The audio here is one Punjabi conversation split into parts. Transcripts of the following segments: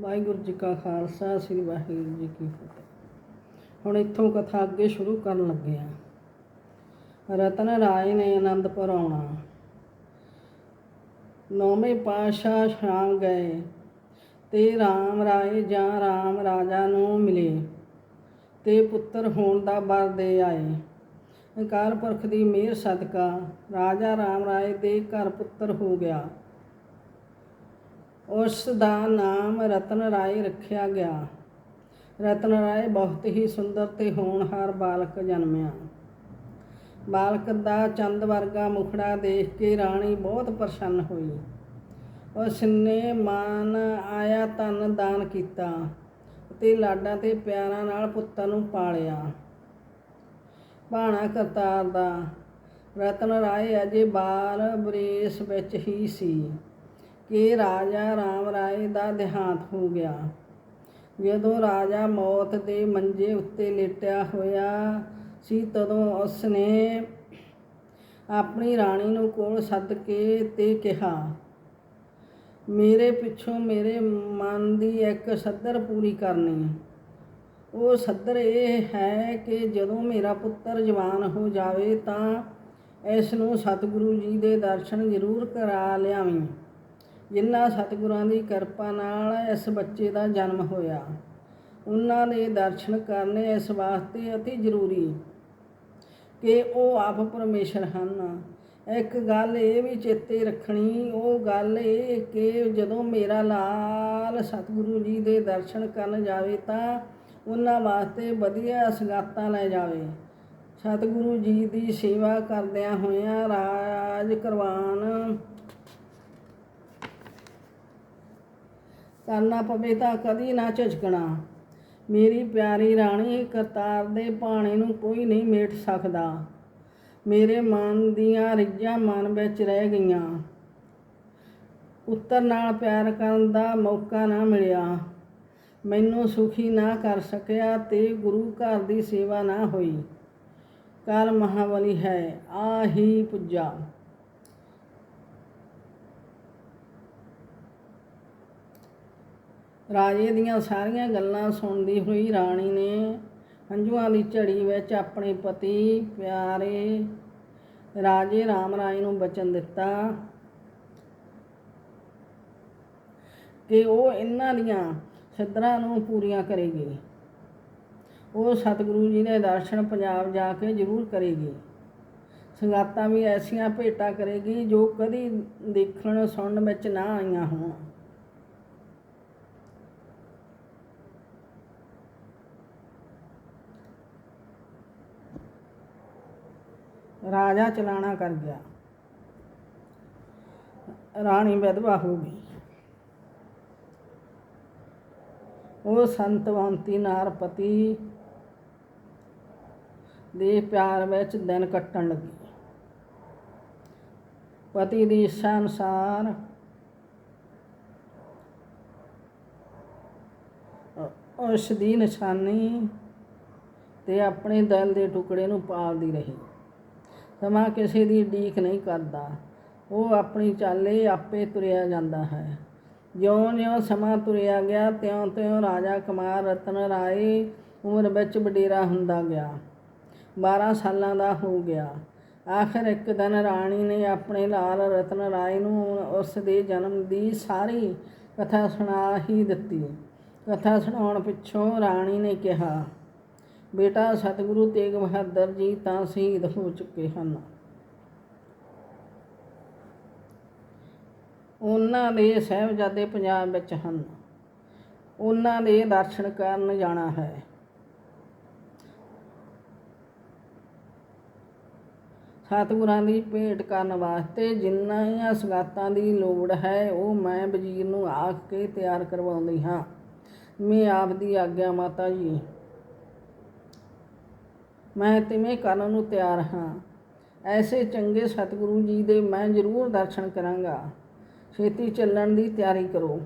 ਵਾਹਿਗੁਰੂ ਜੀ ਕਾ ਖਾਲਸਾ, ਸ੍ਰੀ ਵਾਹਿਗੁਰੂ ਜੀ ਕੀ ਫਤਿਹ। ਹੁਣ ਇੱਥੋਂ ਕਥਾ ਅੱਗੇ ਸ਼ੁਰੂ ਕਰਨ ਲੱਗੇ ਆ ਰਤਨ ਰਾਏ ਨੇ ਆਨੰਦਪੁਰ ਆਉਣਾ। ਨੌਵੇਂ ਪਾਤਸ਼ਾਹ ਸ਼ਾਮ ਗਏ। ਤੇ RAM ਰਾਏ ਜਾਂ RAM ਰਾਜਾ ਨੂੰ ਮਿਲੇ। ਤੇ ਪੁੱਤਰ ਹੋਣ ਦਾ ਵਰ ਦੇ ਆਏ। ਅਕਾਲ ਪੁਰਖ ਦੀ ਮਿਹਰ ਸਦਕਾ ਰਾਜਾ RAM ਰਾਏ ਦੇ ਘਰ ਪੁੱਤਰ ਹੋ ਗਿਆ। ਉਸ ਦਾ ਨਾਮ ਰਤਨ ਰਾਏ ਰੱਖਿਆ ਗਿਆ। ਰਤਨ ਰਾਏ ਬਹੁਤ ਹੀ ਸੁੰਦਰ ਤੇ ਹੋਣਹਾਰ ਬਾਲਕ ਜਨਮਿਆ। ਬਾਲਕ ਦਾ ਚੰਦ ਵਰਗਾ ਮੁਖੜਾ ਦੇਖ ਕੇ ਰਾਣੀ ਬਹੁਤ ਪ੍ਰਸੰਨ ਹੋਈ। ਉਸ ਨੇ ਮਾਨ ਆਇਆ ਤਨ ਦਾਨ ਕੀਤਾ ਤੇ ਲਾਡਾਂ ਤੇ ਪਿਆਰਾਂ ਨਾਲ ਪੁੱਤਰ ਨੂੰ ਪਾਲਿਆ। ਭਾਣਾ ਕਰਤਾਰ ਦਾ ਰਤਨ ਰਾਏ ਅਜੇ ਬਾਲ ਬਰੇਸ ਵਿੱਚ ਹੀ ਸੀ। ਕਿ ਰਾਜਾ ਰਾਮ ਰਾਏ ਦਾ ਦੇਹਾਂਤ ਹੋ ਗਿਆ। ਜਦੋਂ ਰਾਜਾ ਮੌਤ ਦੇ ਮੰਜੇ ਉੱਤੇ ਲੇਟਿਆ ਹੋਇਆ ਸੀ, ਤਦੋਂ ਉਸ ਨੇ ਆਪਣੀ ਰਾਣੀ ਨੂੰ ਕੋਲ ਸੱਦ ਕੇ ਤੇ ਕਿਹਾ, ਮੇਰੇ ਪਿੱਛੋਂ ਮੇਰੇ ਮਨ ਦੀ ਇੱਕ ਸੱਦਰ ਪੂਰੀ ਕਰਨੀ। ਉਹ ਸੱਦਰ ਇਹ ਹੈ ਕਿ ਜਦੋਂ ਮੇਰਾ ਪੁੱਤਰ ਜਵਾਨ ਹੋ ਜਾਵੇ ਤਾਂ ਇਸ ਨੂੰ ਸਤਿਗੁਰੂ ਜੀ ਦੇ ਦਰਸ਼ਨ ਜ਼ਰੂਰ ਕਰਾ ਲਿਆਵੀਂ। ਜਿਨ੍ਹਾਂ ਸਤਿਗੁਰਾਂ ਦੀ ਕਿਰਪਾ ਨਾਲ ਇਸ ਬੱਚੇ ਦਾ ਜਨਮ ਹੋਇਆ। ਉਹਨਾਂ ਦੇ ਦਰਸ਼ਨ ਕਰਨੇ ਇਸ ਵਾਸਤੇ ਅਤੀ ਜ਼ਰੂਰੀ ਕਿ ਉਹ ਆਪ ਪਰਮੇਸ਼ਰ ਹਨ। ਇੱਕ ਗੱਲ ਇਹ ਵੀ ਚੇਤੇ ਰੱਖਣੀ, ਉਹ ਗੱਲ ਇਹ ਕਿ ਜਦੋਂ ਮੇਰਾ ਲਾਲ ਸਤਿਗੁਰੂ ਜੀ ਦੇ ਦਰਸ਼ਨ ਕਰਨ ਜਾਵੇ ਤਾਂ ਉਹਨਾਂ ਵਾਸਤੇ ਵਧੀਆ ਸਗਾਤਾਂ ਲੈ ਜਾਵੇ। ਸਤਿਗੁਰੂ ਜੀ ਦੀ ਸੇਵਾ ਕਰਦਿਆਂ ਹੋਇਆਂ ਰਾਜ ਕਰਵਾਨ ਕਰਨਾ ਪਵੇ ਤਾਂ ਕਦੀ ਨਾ ਝਿਜਕਣਾ। ਮੇਰੀ ਪਿਆਰੀ ਰਾਣੀ ਕਰਤਾਰ ਦੇ ਭਾਣੇ ਨੂੰ ਕੋਈ ਨਹੀਂ ਮੇਟ ਸਕਦਾ। ਮੇਰੇ ਮਨ ਦੀਆਂ ਰਿੱਜਾਂ ਮਨ ਵਿੱਚ ਰਹਿ ਗਈਆਂ। ਉੱਤਰ ਨਾਲ ਪਿਆਰ ਕਰਨ ਦਾ ਮੌਕਾ ਨਾ ਮਿਲਿਆ। ਮੈਨੂੰ ਸੁਖੀ ਨਾ ਕਰ ਸਕਿਆ ਤੇ ਗੁਰੂ ਘਰ ਦੀ ਸੇਵਾ ਨਾ ਹੋਈ। ਕਾਲ ਮਹਾਵਲੀ ਹੈ ਆਹੀ ਪੁੱਜਾ। ਰਾਜੇ ਦੀਆਂ ਸਾਰੀਆਂ ਗੱਲਾਂ ਸੁਣਦੀ ਹੋਈ ਰਾਣੀ ਨੇ ਹੰਝੂਆਂ ਦੀ ਝੜੀ ਵਿੱਚ ਆਪਣੇ ਪਤੀ ਪਿਆਰੇ ਰਾਜੇ ਰਾਮ ਰਾਏ ਨੂੰ ਬਚਨ ਦਿੱਤਾ ਕਿ ਉਹ ਇਹਨਾਂ ਦੀਆਂ ਸਿੱਧਰਾਂ ਨੂੰ ਪੂਰੀਆਂ ਕਰੇਗੀ। ਉਹ ਸਤਿਗੁਰੂ ਜੀ ਦੇ ਦਰਸ਼ਨ ਪੰਜਾਬ ਜਾ ਕੇ ਜ਼ਰੂਰ ਕਰੇਗੀ। ਸੰਗਤਾਂ ਵੀ ਐਸੀਆਂ ਭੇਟਾ ਕਰੇਗੀ ਜੋ ਕਦੀ ਦੇਖਣ ਸੁਣਨ ਵਿੱਚ ਨਾ ਆਈਆਂ ਹੋਣ। ਰਾਜਾ ਚਲਾਣਾ ਕਰ ਗਿਆ। ਰਾਣੀ ਵਿਧਵਾ ਹੋ ਗਈ। ਉਹ ਸੰਤਵੰਤੀ ਨਾਰਪਤੀ ਦੇ ਪਿਆਰ ਵਿੱਚ ਦਿਨ ਕੱਟਣ ਲੱਗੀ। ਪਤੀ ਦੀ ਇੱਛਾ ਅਨੁਸਾਰ ਉਸ ਦੀ ਨਿਸ਼ਾਨੀ ਤੇ ਆਪਣੇ ਦਿਲ ਦੇ ਟੁਕੜੇ ਨੂੰ ਪਾਲਦੀ ਰਹੀ। ਸਮਾਂ ਕਿਸੇ ਦੀ ਢੀਕ ਨਹੀਂ ਕਰਦਾ। ਉਹ ਆਪਣੀ ਚਾਲੇ ਆਪੇ ਤੁਰਿਆ ਜਾਂਦਾ ਹੈ। ਜਿਉਂ-ਜਿਉਂ ਸਮਾਂ ਤੁਰਿਆ ਗਿਆ, ਤਿਉਂ-ਤਿਉਂ ਰਾਜਾ ਕੁਮਾਰ ਰਤਨ ਰਾਏ ਉਮਰ ਵਿੱਚ ਵਡੇਰਾ ਹੁੰਦਾ ਗਿਆ। 12 ਸਾਲਾਂ ਦਾ ਹੋ ਗਿਆ। ਆਖਰ ਇੱਕ ਦਿਨ ਰਾਣੀ ਨੇ ਆਪਣੇ ਲਾਲ ਰਤਨ ਰਾਏ ਨੂੰ ਉਸ ਦੇ ਜਨਮ ਦੀ ਸਾਰੀ ਕਥਾ ਸੁਣਾ ਹੀ ਦਿੱਤੀ। ਕਥਾ ਸੁਣਾਉਣ ਪਿੱਛੋਂ ਰਾਣੀ ਨੇ ਕਿਹਾ ਬੇਟਾ, ਸਤਿਗੁਰੂ ਤੇਗ ਬਹਾਦਰ ਜੀ, ਤਾਂ ਸ਼ਹੀਦ ਹੋ ਚੁੱਕੇ ਹਨ। ਉਹਨਾਂ ਦੇ ਸਹਿਬਜ਼ਾਦੇ ਪੰਜਾਬ ਵਿੱਚ ਹਨ। ਉਹਨਾਂ ਦੇ ਦਰਸ਼ਨ ਕਰਨ ਜਾਣਾ ਹੈ। ਸਤਿਗੁਰਾਂ ਦੀ ਭੇਟ ਕਰਨ ਵਾਸਤੇ ਜਿੰਨਾਂ ਸਗਾਤਾਂ ਦੀ ਲੋੜ ਹੈ, ਉਹ ਮੈਂ ਵਜ਼ੀਰ ਨੂੰ ਆਖ ਕੇ ਤਿਆਰ ਕਰਵਾਉਂਦੀ ਹਾਂ। ਮੈਂ ਆਪ ਦੀ ਆਗਿਆ ਮਾਤਾ ਜੀ। ਮੈਂ ਤਿਵੇਂ ਕਰਨ ਨੂੰ ਤਿਆਰ ਹਾਂ। ਐਸੇ ਚੰਗੇ ਸਤਿਗੁਰੂ ਜੀ ਦੇ ਮੈਂ ਜ਼ਰੂਰ ਦਰਸ਼ਨ ਕਰਾਂਗਾ। ਛੇਤੀ ਚੱਲਣ ਦੀ ਤਿਆਰੀ ਕਰੋ।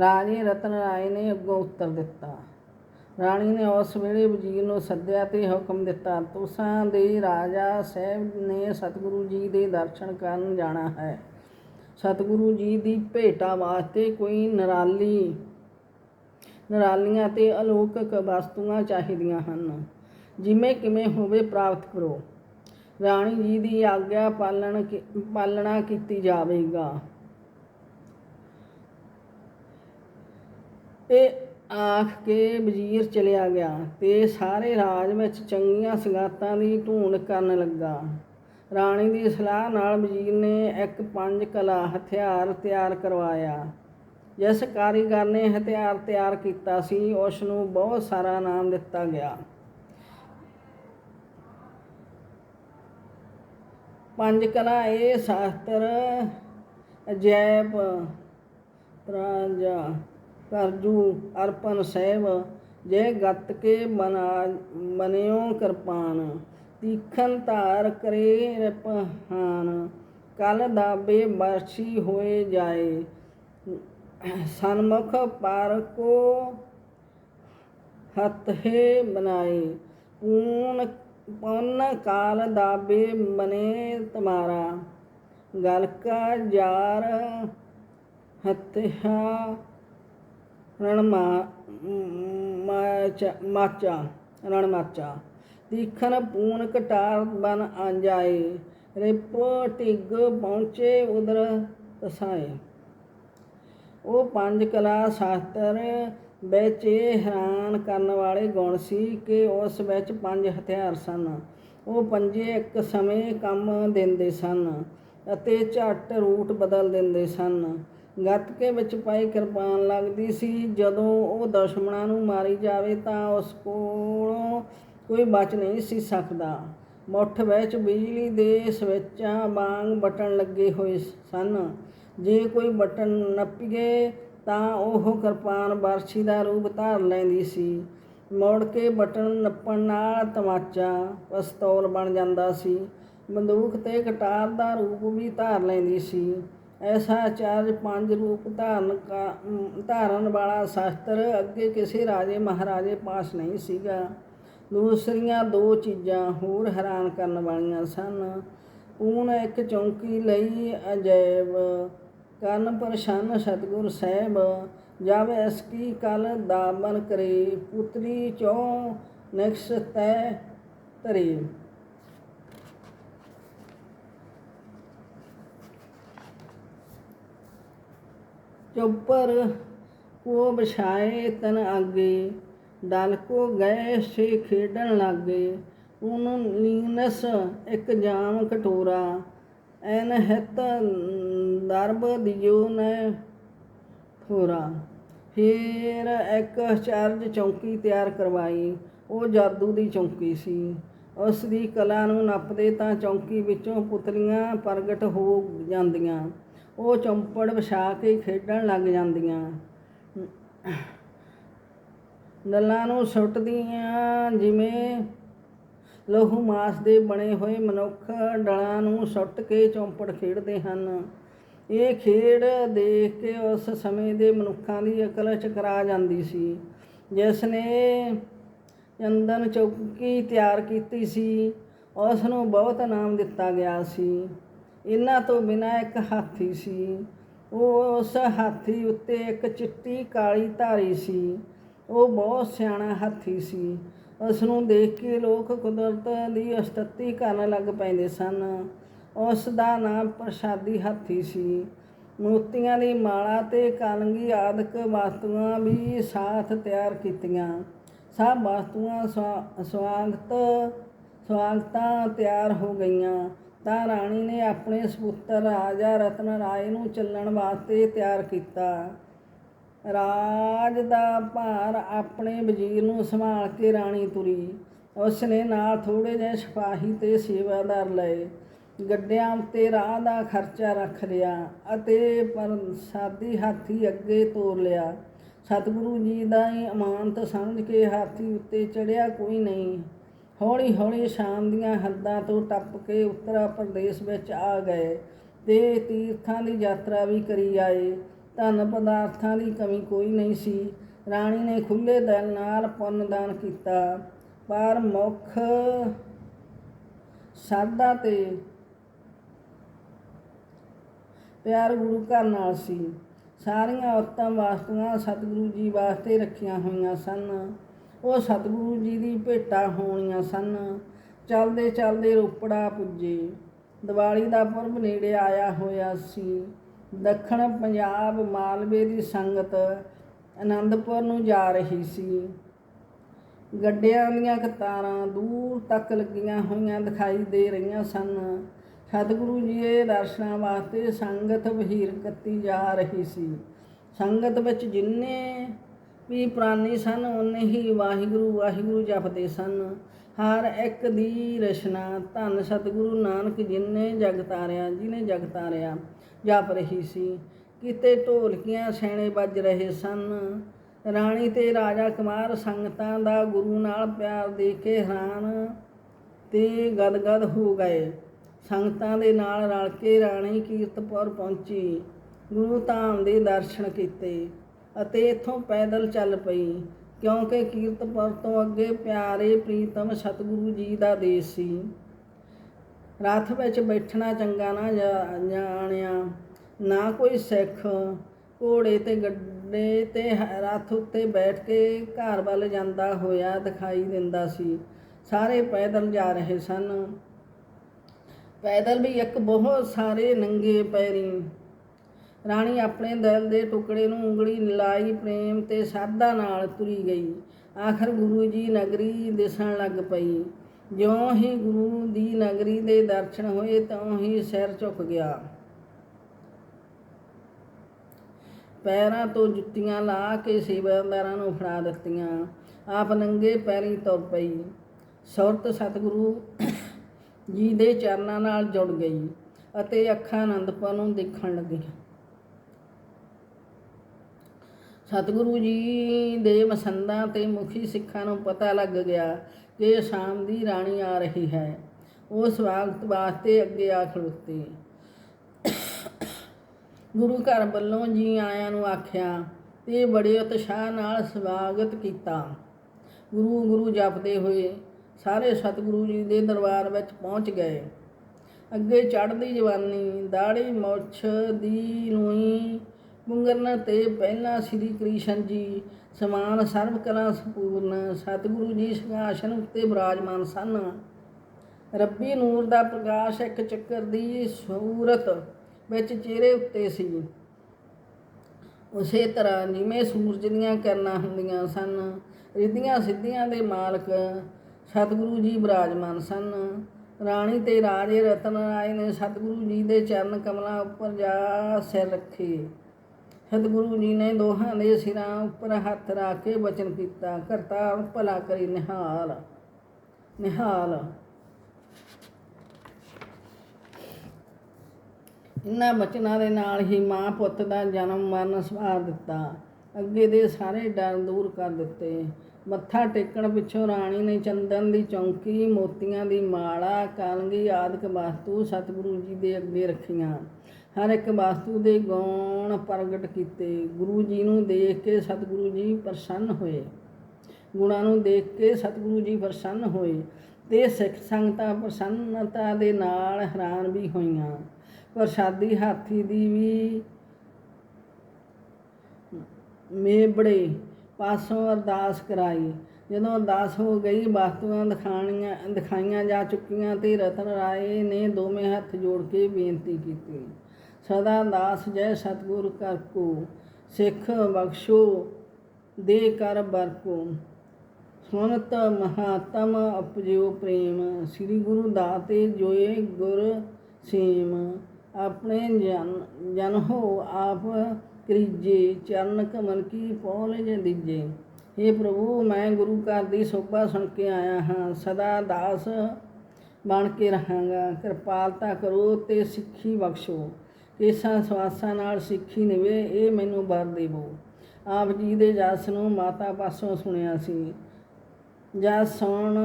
ਰਾਜੇ ਰਤਨ ਰਾਏ ਨੇ ਅੱਗੋਂ ਉੱਤਰ ਦਿੱਤਾ। ਰਾਣੀ ਨੇ ਉਸ ਵੇਲੇ ਵਜ਼ੀਰ ਨੂੰ ਸੱਦਿਆ ਤੇ ਹੁਕਮ ਦਿੱਤਾ, ਤੁਸਾਂ ਦੇ ਰਾਜਾ ਸਾਹਿਬ ਨੇ ਸਤਿਗੁਰੂ ਜੀ ਦੇ ਦਰਸ਼ਨ ਕਰਨ ਜਾਣਾ ਹੈ। ਸਤਿਗੁਰੂ ਜੀ ਦੀ ਭੇਟਾ ਵਾਸਤੇ ਕੋਈ ਨਰਾਲੀ ਨਿਰਾਲੀਆਂ ਤੇ ਅਲੌਕਿਕ ਵਸਤੂਆਂ ਚਾਹੀਦੀਆਂ ਹਨ। ਜਿਵੇਂ ਕਿਵੇਂ ਹੋਵੇ ਪ੍ਰਾਪਤ ਕਰੋ। ਰਾਣੀ ਜੀ ਦੀ ਆਗਿਆ ਪਾਲਣ ਕੀ- ਪਾਲਣਾ ਕੀਤੀ ਜਾਵੇਗਾ। ਇਹ ਆਖ ਕੇ ਵਜ਼ੀਰ ਚਲਿਆ ਗਿਆ ਤੇ ਸਾਰੇ ਰਾਜ ਵਿੱਚ ਚੰਗੀਆਂ ਸਗਾਤਾਂ ਦੀ ਢੂੰਡ ਕਰਨ ਲੱਗਾ। ਰਾਣੀ ਦੀ ਸਲਾਹ ਨਾਲ ਵਜ਼ੀਰ ਨੇ ਇੱਕ ਪੰਜ ਕਲਾ ਹਥਿਆਰ ਤਿਆਰ ਕਰਵਾਇਆ। ਜਿਸ ਕਾਰੀਗਰ ਨੇ ਹਥਿਆਰ ਤਿਆਰ ਕੀਤਾ ਸੀ ਉਸ ਨੂੰ ਬਹੁਤ ਸਾਰਾ ਨਾਮ ਦਿੱਤਾ ਗਿਆ। ਪੰਜ ਕਲਾ ਇਹ ਸ਼ਾਸਤਰ ਅਜੈਬ ਤਰਾਜਾ ਕਰਜੂ ਅਰਪਨ ਸਹਿਬ, ਜੇ ਗੱਤ ਕੇ ਬਨਾ ਬਨਿਓ ਕਿਰਪਾਨ ਤੀਖਨ ਧਾਰ ਕਰੇ ਰਪਹਾਨ, ਕਲ ਦਾਬੇ ਬਰਛੀ ਹੋਏ ਜਾਏ। ਸਨਮੁਖ ਪਰ ਕੋ ਹੱਥ ਹੈ ਬਨਾਏ ਪੂਨ ਪਨ ਕਾਲ ਦਾਬੇ ਬਨੇ ਤਮਾਰਾ। ਗਲ ਕਾ ਜਾਰ ਹੱਥਿਆ ਰਣ ਮਾਚਾ ਰਣ ਮਾਚਾ। ਤੀਖਨ ਪੂਨ ਕਟਾਰ ਬਨ ਆਂਜਾਏ। ਰਿਪ ਟਿਗ ਪਹੁੰਚੇ ਉਦਰ ਤਸਾਏ। ਉਹ ਪੰਜ ਕਲਾ ਸ਼ਾਸਤਰ ਵਿੱਚ ਇਹ ਹੈਰਾਨ ਕਰਨ ਵਾਲੇ ਗੁਣ ਸੀ ਕਿ ਉਸ ਵਿੱਚ ਪੰਜ ਹਥਿਆਰ ਸਨ। ਉਹ ਪੰਜੇ ਇੱਕ ਸਮੇਂ ਕੰਮ ਦਿੰਦੇ ਸਨ ਅਤੇ ਝੱਟ ਰੂਟ ਬਦਲ ਦਿੰਦੇ ਸਨ। ਗੱਤਕੇ ਵਿੱਚ ਪਾਈ ਕਿਰਪਾਨ ਲੱਗਦੀ ਸੀ, ਜਦੋਂ ਉਹ ਦੁਸ਼ਮਣਾਂ ਨੂੰ ਮਾਰੀ ਜਾਵੇ ਤਾਂ ਉਸ ਕੋਲੋਂ ਕੋਈ ਬਚ ਨਹੀਂ ਸੀ ਸਕਦਾ। ਮੁੱਠ ਵਿੱਚ ਬਿਜਲੀ ਦੇ ਸਵਿੱਚਾਂ ਵਾਂਗ ਬਟਨ ਲੱਗੇ ਹੋਏ ਸਨ। ਜੇ ਕੋਈ ਬਟਨ ਨੱਪੀਏ ਤਾਂ ਉਹ ਕਿਰਪਾਨ ਬਰਛੀ ਦਾ ਰੂਪ ਧਾਰ ਲੈਂਦੀ ਸੀ। ਮੋੜ ਕੇ ਬਟਨ ਨੱਪਣ ਨਾਲ ਤਮਾਚਾ ਪਿਸਤੌਲ ਬਣ ਜਾਂਦਾ ਸੀ। ਬੰਦੂਕ ਤੇ ਕਟਾਰ ਦਾ ਰੂਪ ਵੀ ਧਾਰ ਲੈਂਦੀ ਸੀ। ਐਸਾ ਚਾਰਜ ਪੰਜ ਰੂਪ ਧਾਰਨ ਕਾ- ਧਾਰਨ ਵਾਲਾ ਸ਼ਾਸਤਰ ਅੱਗੇ ਕਿਸੇ ਰਾਜੇ ਮਹਾਰਾਜੇ ਪਾਸ ਨਹੀਂ ਸੀਗਾ। ਦੂਸਰੀਆਂ ਦੋ ਚੀਜ਼ਾਂ ਹੋਰ ਹੈਰਾਨ ਕਰਨ ਵਾਲੀਆਂ ਸਨ। ਪੂਨ ਇੱਕ ਚੌਂਕੀ ਲਈ ਅਜੈਬ ਕਰਨ ਪਰਸ਼ਨ ਸਤਗੁਰ ਸਾਹਿਬ ਜਬ ਇਸ ਕੀ ਕਲ ਦਾਮਨ ਕਰੇ, ਪੁੱਤਰੀ ਚੋ ਨਿਕਸ ਤੈ ਤਰੇ ਚੌਪਰ ਕੋ ਬਿਛਾਏ ਤਨ ਆਗੇ ਦਲ ਕੋ ਗਏ ਸੇ ਖੇਡਣ ਲਾਗੇ ਉਨ ਲੀਨਸ ਇੱਕ ਜਾਮ ਕਟੋਰਾ। ਐਨ ਦਰਬ ਦਿਓ ਨੇ ਥੋਰਾ। ਫਿਰ ਇੱਕ ਚਾਰਜ ਚੌਂਕੀ ਤਿਆਰ ਕਰਵਾਈ, ਉਹ ਜਾਦੂ ਦੀ ਚੌਂਕੀ ਸੀ। ਉਸ ਦੀ ਕਲਾ ਨੂੰ ਨੱਪਦੇ ਤਾਂ ਚੌਂਕੀ ਵਿੱਚੋਂ ਪੁਤਲੀਆਂ ਪ੍ਰਗਟ ਹੋ ਜਾਂਦੀਆਂ। ਉਹ ਚੌਂਪੜ ਵਿਛਾ ਕੇ ਖੇਡਣ ਲੱਗ ਜਾਂਦੀਆਂ। ਨਲਾਂ ਨੂੰ ਸੁੱਟਦੀਆਂ ਜਿਵੇਂ ਲਹੂ ਮਾਸ ਦੇ ਬਣੇ ਹੋਏ ਮਨੁੱਖ ਡਲਾਂ ਨੂੰ ਸੁੱਟ ਕੇ ਚੌਂਪੜ ਖੇਡਦੇ ਹਨ। ਇਹ ਖੇਡ ਦੇਖ ਕੇ ਉਸ ਸਮੇਂ ਦੇ ਮਨੁੱਖਾਂ ਦੀ ਅਕਲ ਚਕਰਾ ਜਾਂਦੀ ਸੀ। ਜਿਸ ਨੇ ਚੰਦਨ ਚੌਕੀ ਤਿਆਰ ਕੀਤੀ ਸੀ, ਉਸ ਨੂੰ ਬਹੁਤ ਨਾਮ ਦਿੱਤਾ ਗਿਆ ਸੀ। ਇਹਨਾਂ ਤੋਂ ਬਿਨਾਂ ਇੱਕ ਹਾਥੀ ਸੀ। ਉਹ ਉਸ ਹਾਥੀ ਉੱਤੇ ਇੱਕ ਚਿੱਟੀ ਕਾਲੀ ਧਾਰੀ ਸੀ। ਉਹ ਬਹੁਤ ਸਿਆਣਾ ਹਾਥੀ ਸੀ। ਉਸ ਨੂੰ ਦੇਖ ਕੇ ਲੋਕ ਕੁਦਰਤ ਦੀ ਉਸਤਤੀ ਕਰਨ ਲੱਗ ਪੈਂਦੇ ਸਨ। ਉਸ ਦਾ ਨਾਮ ਪ੍ਰਸ਼ਾਦੀ ਹਾਥੀ ਸੀ। ਮੋਤੀਆਂ ਦੀ ਮਾਲਾ ਤੇ ਕਲੰਗੀ ਆਦਿਕ ਵਸਤੂਆਂ ਵੀ ਸਾਥ ਤਿਆਰ ਕੀਤੀਆਂ। ਸਭ ਵਸਤੂਆਂ ਸਵਾ- ਸਵਾਗਤ, ਸਵਾਗਤਾਂ ਤਿਆਰ ਹੋ ਗਈਆਂ। ਤਾਂ ਰਾਣੀ ਨੇ ਆਪਣੇ ਸੁਪੁੱਤਰ ਰਾਜਾ ਰਤਨ ਰਾਏ ਨੂੰ ਚੱਲਣ ਵਾਸਤੇ ਤਿਆਰ ਕੀਤਾ। ਰਾਜ ਦਾ ਭਾਰ ਆਪਣੇ ਵਜ਼ੀਰ ਨੂੰ ਸੰਭਾਲ ਕੇ ਰਾਣੀ ਤੁਰੀ। ਉਸ ਨੇ ਨਾਲ ਥੋੜੇ ਜਿਹੇ ਸਿਪਾਹੀ ਤੇ ਸੇਵਾਦਾਰ ਲਏ। ਗੱਡਿਆਂ ਉੱਤੇ ਰਾਹ ਦਾ ਖਰਚਾ ਰੱਖ ਲਿਆ ਅਤੇ ਪਰ ਸਾਦੀ ਹਾਥੀ ਅੱਗੇ ਤੋਰ ਲਿਆ। ਸਤਿਗੁਰੂ ਜੀ ਦਾ ਹੀ ਅਮਾਨਤ ਸਮਝ ਕੇ ਹਾਥੀ ਉੱਤੇ ਚੜਿਆ ਕੋਈ ਨਹੀਂ। ਹੌਲੀ ਹੌਲੀ ਸ਼ਾਮ ਦੀਆਂ ਹੱਦਾਂ ਤੋਂ ਟੱਪ ਕੇ ਉੱਤਰਾ ਪ੍ਰਦੇਸ਼ ਵਿੱਚ ਆ ਗਏ ਤੇ ਤੀਰਥਾਂ ਦੀ ਯਾਤਰਾ ਵੀ ਕਰੀ ਆਏ। ਧਨ ਪਦਾਰਥਾਂ ਦੀ ਕਮੀ ਕੋਈ ਨਹੀਂ ਸੀ। ਰਾਣੀ ਨੇ ਖੁੱਲੇ ਦਿਲ ਨਾਲ ਪੁੰਨ ਦਾਨ ਕੀਤਾ। ਪਰ ਮੁੱਖ ਸਾਦਾ ਤੇ ਪਿਆਰ ਗੁਰੂ ਘਰ ਨਾਲ ਸੀ। ਸਾਰੀਆਂ ਔਰਤਾਂ ਵਾਸਤੂਆਂ ਸਤਿਗੁਰੂ ਜੀ ਵਾਸਤੇ ਰੱਖੀਆਂ ਹੋਈਆਂ ਸਨ। ਉਹ ਸਤਿਗੁਰੂ ਜੀ ਦੀ ਭੇਟਾ ਹੋਣੀਆਂ ਸਨ। ਚਲਦੇ ਚਲਦੇ ਰੋਪੜਾ ਪੁੱਜੇ। ਦੀਵਾਲੀ ਦਾ ਪੁਰਬ ਨੇੜੇ ਆਇਆ ਹੋਇਆ ਸੀ। ਦੱਖਣ ਪੰਜਾਬ ਮਾਲਵੇ ਦੀ ਸੰਗਤ ਅਨੰਦਪੁਰ ਨੂੰ ਜਾ ਰਹੀ ਸੀ। ਗੱਡਿਆਂ ਦੀਆਂ ਕਤਾਰਾਂ ਦੂਰ ਤੱਕ ਲੱਗੀਆਂ ਹੋਈਆਂ ਦਿਖਾਈ ਦੇ ਰਹੀਆਂ ਸਨ। ਸਤਿਗੁਰੂ ਜੀ ਦੇ ਦਰਸ਼ਨਾਂ ਵਾਸਤੇ ਸੰਗਤ ਵਹੀਰ ਕੱਤੀ ਜਾ ਰਹੀ ਸੀ। ਸੰਗਤ ਵਿੱਚ ਜਿੰਨੇ ਵੀ ਪ੍ਰਾਨੀ ਸਨ ਉਹਨੇ ਹੀ ਵਾਹਿਗੁਰੂ ਵਾਹਿਗੁਰੂ ਜਪਦੇ ਸਨ। ਹਰ ਇੱਕ ਦੀ ਰਚਨਾ, ਧੰਨ ਸਤਿਗੁਰੂ ਨਾਨਕ ਜਿਨੇ ਜਗਤਾਰਿਆ ਜਿਹਨੇ ਜਗ ਜਾਪ ਰਹੀ ਸੀ। ਕਿਤੇ ਢੋਲਕੀਆਂ ਸੈਣੇ ਵੱਜ ਰਹੇ ਸਨ। ਰਾਣੀ ਤੇ ਰਾਜਾ ਕੁਮਾਰ ਸੰਗਤਾਂ ਦਾ ਗੁਰੂ ਨਾਲ ਪਿਆਰ ਦੇਖ ਕੇ ਹੈਰਾਨ ਤੇ ਗਦਗਦ ਹੋ ਗਏ। ਸੰਗਤਾਂ ਦੇ ਨਾਲ ਰਲ ਕੇ ਰਾਣੀ ਕੀਰਤਪੁਰ ਪਹੁੰਚੀ। ਗੁਰੂ ਧਾਮ ਦੇ ਦਰਸ਼ਨ ਕੀਤੇ ਅਤੇ ਇੱਥੋਂ ਪੈਦਲ ਚੱਲ ਪਈ, ਕਿਉਂਕਿ ਕੀਰਤਪੁਰ ਤੋਂ ਅੱਗੇ ਪਿਆਰੇ ਪ੍ਰੀਤਮ ਸਤਿਗੁਰੂ ਜੀ ਦਾ ਦੇਸ਼ ਸੀ। ਰੱਥ ਵਿੱਚ ਬੈਠਣਾ ਚੰਗਾ ਨਾ ਜਾ- ਜਾਣਿਆ। ਨਾ ਕੋਈ ਸਿੱਖ ਘੋੜੇ ਤੇ ਗੱਡੇ ਤੇ ਰੱਥ ਉੱਤੇ ਬੈਠ ਕੇ ਘਰ ਵੱਲ ਜਾਂਦਾ ਹੋਇਆ ਦਿਖਾਈ ਦਿੰਦਾ ਸੀ। ਸਾਰੇ ਪੈਦਲ ਜਾ ਰਹੇ ਸਨ। ਪੈਦਲ ਵੀ ਇੱਕ ਬਹੁਤ ਸਾਰੇ ਨੰਗੇ ਪੈਰੀ। ਰਾਣੀ ਆਪਣੇ ਦਿਲ ਦੇ ਟੁਕੜੇ ਨੂੰ ਉਂਗਲੀ ਲਾਈ ਪ੍ਰੇਮ ਤੇ ਸਾਧਾ ਨਾਲ ਤੁਰੀ ਗਈ। ਆਖਰ ਗੁਰੂ ਜੀ ਨਗਰੀ ਦਿਸਣ ਲੱਗ ਪਈ। ਜਿਉਂ ਹੀ ਗੁਰੂ ਦੀ ਨਗਰੀ ਦੇ ਦਰਸ਼ਨ ਹੋਏ ਤਾਂ ਹੀ ਸਿਰ ਝੁਕ ਗਿਆ। ਪੈਰਾਂ ਤੋਂ ਜੁੱਤੀਆਂ ਲਾ ਕੇ ਸੇਵਾਦਾਰਾਂ ਨੂੰ ਫੜਾ ਦਿੱਤੀਆਂ। ਆਪ ਨੰਗੇ ਪੈਰੀ ਤੁਰ ਪਈ। ਸੁਰਤ ਸਤਿਗੁਰੂ ਜੀ ਦੇ ਚਰਨਾਂ ਨਾਲ ਜੁੜ ਗਈ ਅਤੇ ਅੱਖਾਂ ਆਨੰਦਪੁਰ ਨੂੰ ਦੇਖਣ ਲੱਗੀ। ਸਤਿਗੁਰੂ ਜੀ ਦੇ ਮਸੰਦਾਂ ਤੇ ਮੁਖੀ ਸਿੱਖਾਂ ਨੂੰ ਪਤਾ ਲੱਗ ਗਿਆ ਕਿ ਸ਼ਾਮ ਦੀ ਰਾਣੀ ਆ ਰਹੀ ਹੈ। ਉਹ ਸਵਾਗਤ ਵਾਸਤੇ ਅੱਗੇ ਆ ਖਲੋਤੇ। ਗੁਰੂ ਘਰ ਵੱਲੋਂ ਜੀ ਆਇਆਂ ਨੂੰ ਆਖਿਆ, ਤੇ ਬੜੇ ਉਤਸ਼ਾਹ ਨਾਲ ਸਵਾਗਤ ਕੀਤਾ। ਗੁਰੂ ਗੁਰੂ ਜਪਦੇ ਹੋਏ ਸਾਰੇ ਸਤਿਗੁਰੂ ਜੀ ਦੇ ਦਰਬਾਰ ਵਿੱਚ ਪਹੁੰਚ ਗਏ। ਅੱਗੇ ਚੜ੍ਹਦੀ ਜਵਾਨੀ ਦਾੜੀ ਮੁੱਛ ਦੀ ਲੂਈ ਮੁੰਗਰਨ ਤੇ ਪਹਿਲਾਂ ਸ੍ਰੀ ਕ੍ਰਿਸ਼ਨ ਜੀ ਸਮਾਨ ਸਰਬ ਕਲਾ ਸੰਪੂਰਨ, ਸਤਿਗੁਰੂ ਜੀ ਸਿੰਘਾਸਨ ਉੱਤੇ ਬਿਰਾਜਮਾਨ ਸਨ। ਰੱਬੀ ਨੂਰ ਦਾ ਪ੍ਰਕਾਸ਼ ਇੱਕ ਚੱਕਰ ਦੀ ਸੂਰਤ ਵਿੱਚ ਚਿਹਰੇ ਉੱਤੇ ਸੀ। ਉਸੇ ਤਰ੍ਹਾਂ ਜਿਵੇਂ ਸੂਰਜ ਦੀਆਂ ਕਿਰਨਾਂ ਹੁੰਦੀਆਂ ਸਨ। ਰਿੱਧੀਆਂ ਸਿੱਧੀਆਂ ਦੇ ਮਾਲਕ ਸਤਿਗੁਰੂ ਜੀ ਬਿਰਾਜਮਾਨ ਸਨ। ਰਾਣੀ ਤੇ ਰਾਜੇ ਰਤਨ ਰਾਏ ਨੇ ਸਤਿਗੁਰੂ ਜੀ ਦੇ ਚਰਨ ਕਮਲਾਂ ਉੱਪਰ ਜਾ ਸਿਰ ਰੱਖੇ। ਸਤਿਗੁਰੂ ਜੀ ਨੇ ਦੋਹਾਂ ਦੇ ਸਿਰਾਂ ਉੱਪਰ ਹੱਥ ਰੱਖ ਕੇ ਬਚਨ ਕੀਤਾ ਕਰਤਾ ਭਲਾ ਕਰੀ ਨਿਹਾਲ ਨਿਹਾਲ। ਇਨ੍ਹਾਂ ਬਚਨਾਂ ਦੇ ਨਾਲ ਹੀ ਮਾਂ ਪੁੱਤ ਦਾ ਜਨਮ ਮਰਨ ਸਵਾਰ ਦਿੱਤਾ। ਅੱਗੇ ਦੇ ਸਾਰੇ ਡਰ ਦੂਰ ਕਰ ਦਿੱਤੇ। ਮੱਥਾ ਟੇਕਣ ਪਿੱਛੋਂ ਰਾਣੀ ਨੇ ਚੰਦਨ ਦੀ ਚੌਂਕੀ, ਮੋਤੀਆਂ ਦੀ ਮਾਲਾ, ਕਾਲਗੀ ਆਦਿਕ ਵਸਤੂ ਸਤਿਗੁਰੂ ਜੀ ਦੇ ਅੱਗੇ ਰੱਖੀਆਂ। ਹਰ ਇੱਕ ਵਸਤੂ ਦੇ ਗੁਣ ਪ੍ਰਗਟ ਕੀਤੇ। ਗੁਰੂ ਜੀ ਨੂੰ ਦੇਖ ਕੇ ਸਤਿਗੁਰੂ ਜੀ ਪ੍ਰਸੰਨ ਹੋਏ। ਗੁਣਾਂ ਨੂੰ ਦੇਖ ਕੇ ਸਤਿਗੁਰੂ ਜੀ ਪ੍ਰਸੰਨ ਹੋਏ ਤੇ ਸਿੱਖ ਸੰਗਤਾਂ ਪ੍ਰਸੰਨਤਾ ਦੇ ਨਾਲ ਹੈਰਾਨ ਵੀ ਹੋਈਆਂ। ਪ੍ਰਸ਼ਾਦੀ ਹਾਥੀ ਦੀ ਵੀ ਮੇਬੜੇ ਪਾਸੋਂ ਅਰਦਾਸ ਕਰਾਈ। ਜਦੋਂ ਅਰਦਾਸ ਹੋ ਗਈ, ਵਸਤੂਆਂ ਦਿਖਾਣੀਆਂ, ਦਿਖਾਈਆਂ ਜਾ ਚੁੱਕੀਆਂ ਤੇ ਰਤਨ ਰਾਏ ਨੇ ਦੋਵੇਂ ਹੱਥ ਜੋੜ ਕੇ ਬੇਨਤੀ ਕੀਤੀ। ਸਦਾ ਦਾਸ ਜੈ ਸਤਿਗੁਰ ਕਰ ਕੋ, ਸਿੱਖ ਬਖਸ਼ੋ ਦੇ ਕਰ ਬਰਕੋ ਸੁਨਤ ਮਹਾਤਮ ਅਪਜਿਓ ਪ੍ਰੇਮ, ਸ੍ਰੀ ਗੁਰੂ ਦਾਤੇ ਜੋਏ ਗੁਰ ਸੇਮ। ਆਪਣੇ ਜਨ ਜਨ ਹੋ ਆਪ ਕਰੀਜੇ, ਚਰਨ ਕਮਲ ਕੀ ਪੌਲਜ ਦੀਜੇ। हे ਪ੍ਰਭੂ, ਮੈਂ ਗੁਰੂ ਘਰ ਦੀ ਸੋਭਾ ਸੁਣ ਕੇ ਆਇਆ ਹਾਂ। ਸਦਾ ਦਾਸ ਬਣ ਕੇ ਰਹਾਂਗਾ। ਕਿਰਪਾਲਤਾ ਕਰੋ ਤੇ ਸਿੱਖੀ ਬਖਸ਼ੋ। ਕੇਸਾਂ ਸਵਾਸਾਂ ਨਾਲ ਸਿੱਖੀ ਨਿਵੇ, ਇਹ ਮੈਨੂੰ ਵਰ ਦੇਵੋ ਆਪ ਜੀ ਦੇ ਜਸ ਨੂੰ ਮਾਤਾ ਪਾਸੋਂ ਸੁਣਿਆ ਸੀ। ਜਸ ਸੁਣ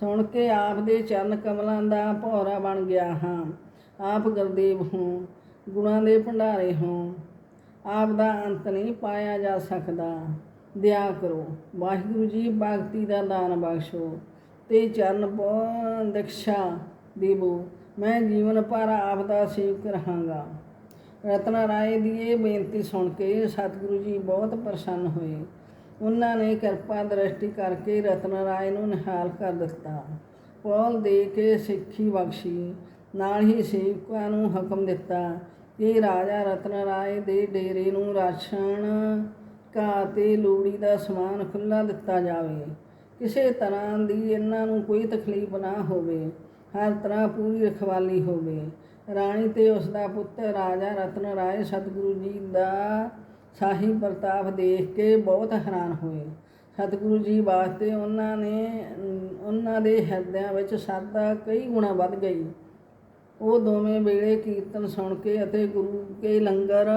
ਸੁਣ ਕੇ ਆਪ ਦੇ ਚਰਨ ਕਮਲਾਂ ਦਾ ਭੌਰਾ ਬਣ ਗਿਆ ਹਾਂ। ਆਪ ਗੁਰਦੇਵ ਹੋ, ਗੁਣਾਂ ਦੇ ਭੰਡਾਰੇ ਹੋ। ਆਪ ਦਾ ਅੰਤ ਨਹੀਂ ਪਾਇਆ ਜਾ ਸਕਦਾ। ਦਿਆ ਕਰੋ। ਵਾਹਿਗੁਰੂ ਜੀ, ਭਗਤੀ ਦਾ ਦਾਨ ਬਖਸ਼ੋ। ਤੇ ਚਰਨ ਪੋ ਦਿਕਸ਼ਾ ਦੇਵੋ, ਮੈਂ ਜੀਵਨ ਭਰ ਆਪ ਦਾ ਸੇਵਕ ਰਹਾਂਗਾ। ਰਤਨ ਰਾਏ ਦੀ ਇਹ ਬੇਨਤੀ ਸੁਣ ਕੇ ਸਤਿਗੁਰੂ ਜੀ ਬਹੁਤ ਪ੍ਰਸੰਨ ਹੋਏ। ਉਹਨਾਂ ਨੇ ਕਿਰਪਾ ਦ੍ਰਿਸ਼ਟੀ ਕਰਕੇ ਰਤਨ ਰਾਏ ਨੂੰ ਨਿਹਾਲ ਕਰ ਦਿੱਤਾ। ਪੌਲ ਦੇ ਕੇ ਸਿੱਖੀ ਬਖਸ਼ੀ, ਨਾਲ ਹੀ ਸੇਵਕਾਂ ਨੂੰ ਹੁਕਮ ਦਿੱਤਾ ਕਿ ਰਾਜਾ ਰਤਨ ਰਾਏ ਦੇ ਡੇਰੇ ਨੂੰ ਰਾਸ਼ਨ ਘਾਹ ਤੇ ਲੋੜੀ ਦਾ ਸਮਾਨ ਖੁੱਲਾ ਦਿੱਤਾ ਜਾਵੇ। ਕਿਸੇ ਤਰ੍ਹਾਂ ਦੀ ਇਹਨਾਂ ਨੂੰ ਕੋਈ ਤਕਲੀਫ ਨਾ ਹੋਵੇ, ਹਰ ਤਰ੍ਹਾਂ ਪੂਰੀ ਰਖਵਾਲੀ ਹੋਵੇ। ਰਾਣੀ ਤੇ ਉਸ ਦਾ ਪੁੱਤਰ ਰਾਜਾ ਰਤਨ ਰਾਏ ਸਤਿਗੁਰੂ ਜੀ ਦਾ ਸ਼ਾਹੀ ਪ੍ਰਤਾਪ ਦੇਖ ਕੇ ਬਹੁਤ ਹੈਰਾਨ ਹੋਏ। ਸਤਿਗੁਰੂ ਜੀ ਵਾਸਤੇ ਉਹਨਾਂ ਨੇ, ਉਹਨਾਂ ਦੇ ਹਿਰਦਿਆਂ ਵਿੱਚ ਸ਼ਰਧਾ ਕਈ ਗੁਣਾ ਵੱਧ ਗਈ। ਉਹ ਦੋਵੇਂ ਵੇਲੇ ਕੀਰਤਨ ਸੁਣ ਕੇ ਅਤੇ ਗੁਰੂ ਕੇ ਲੰਗਰ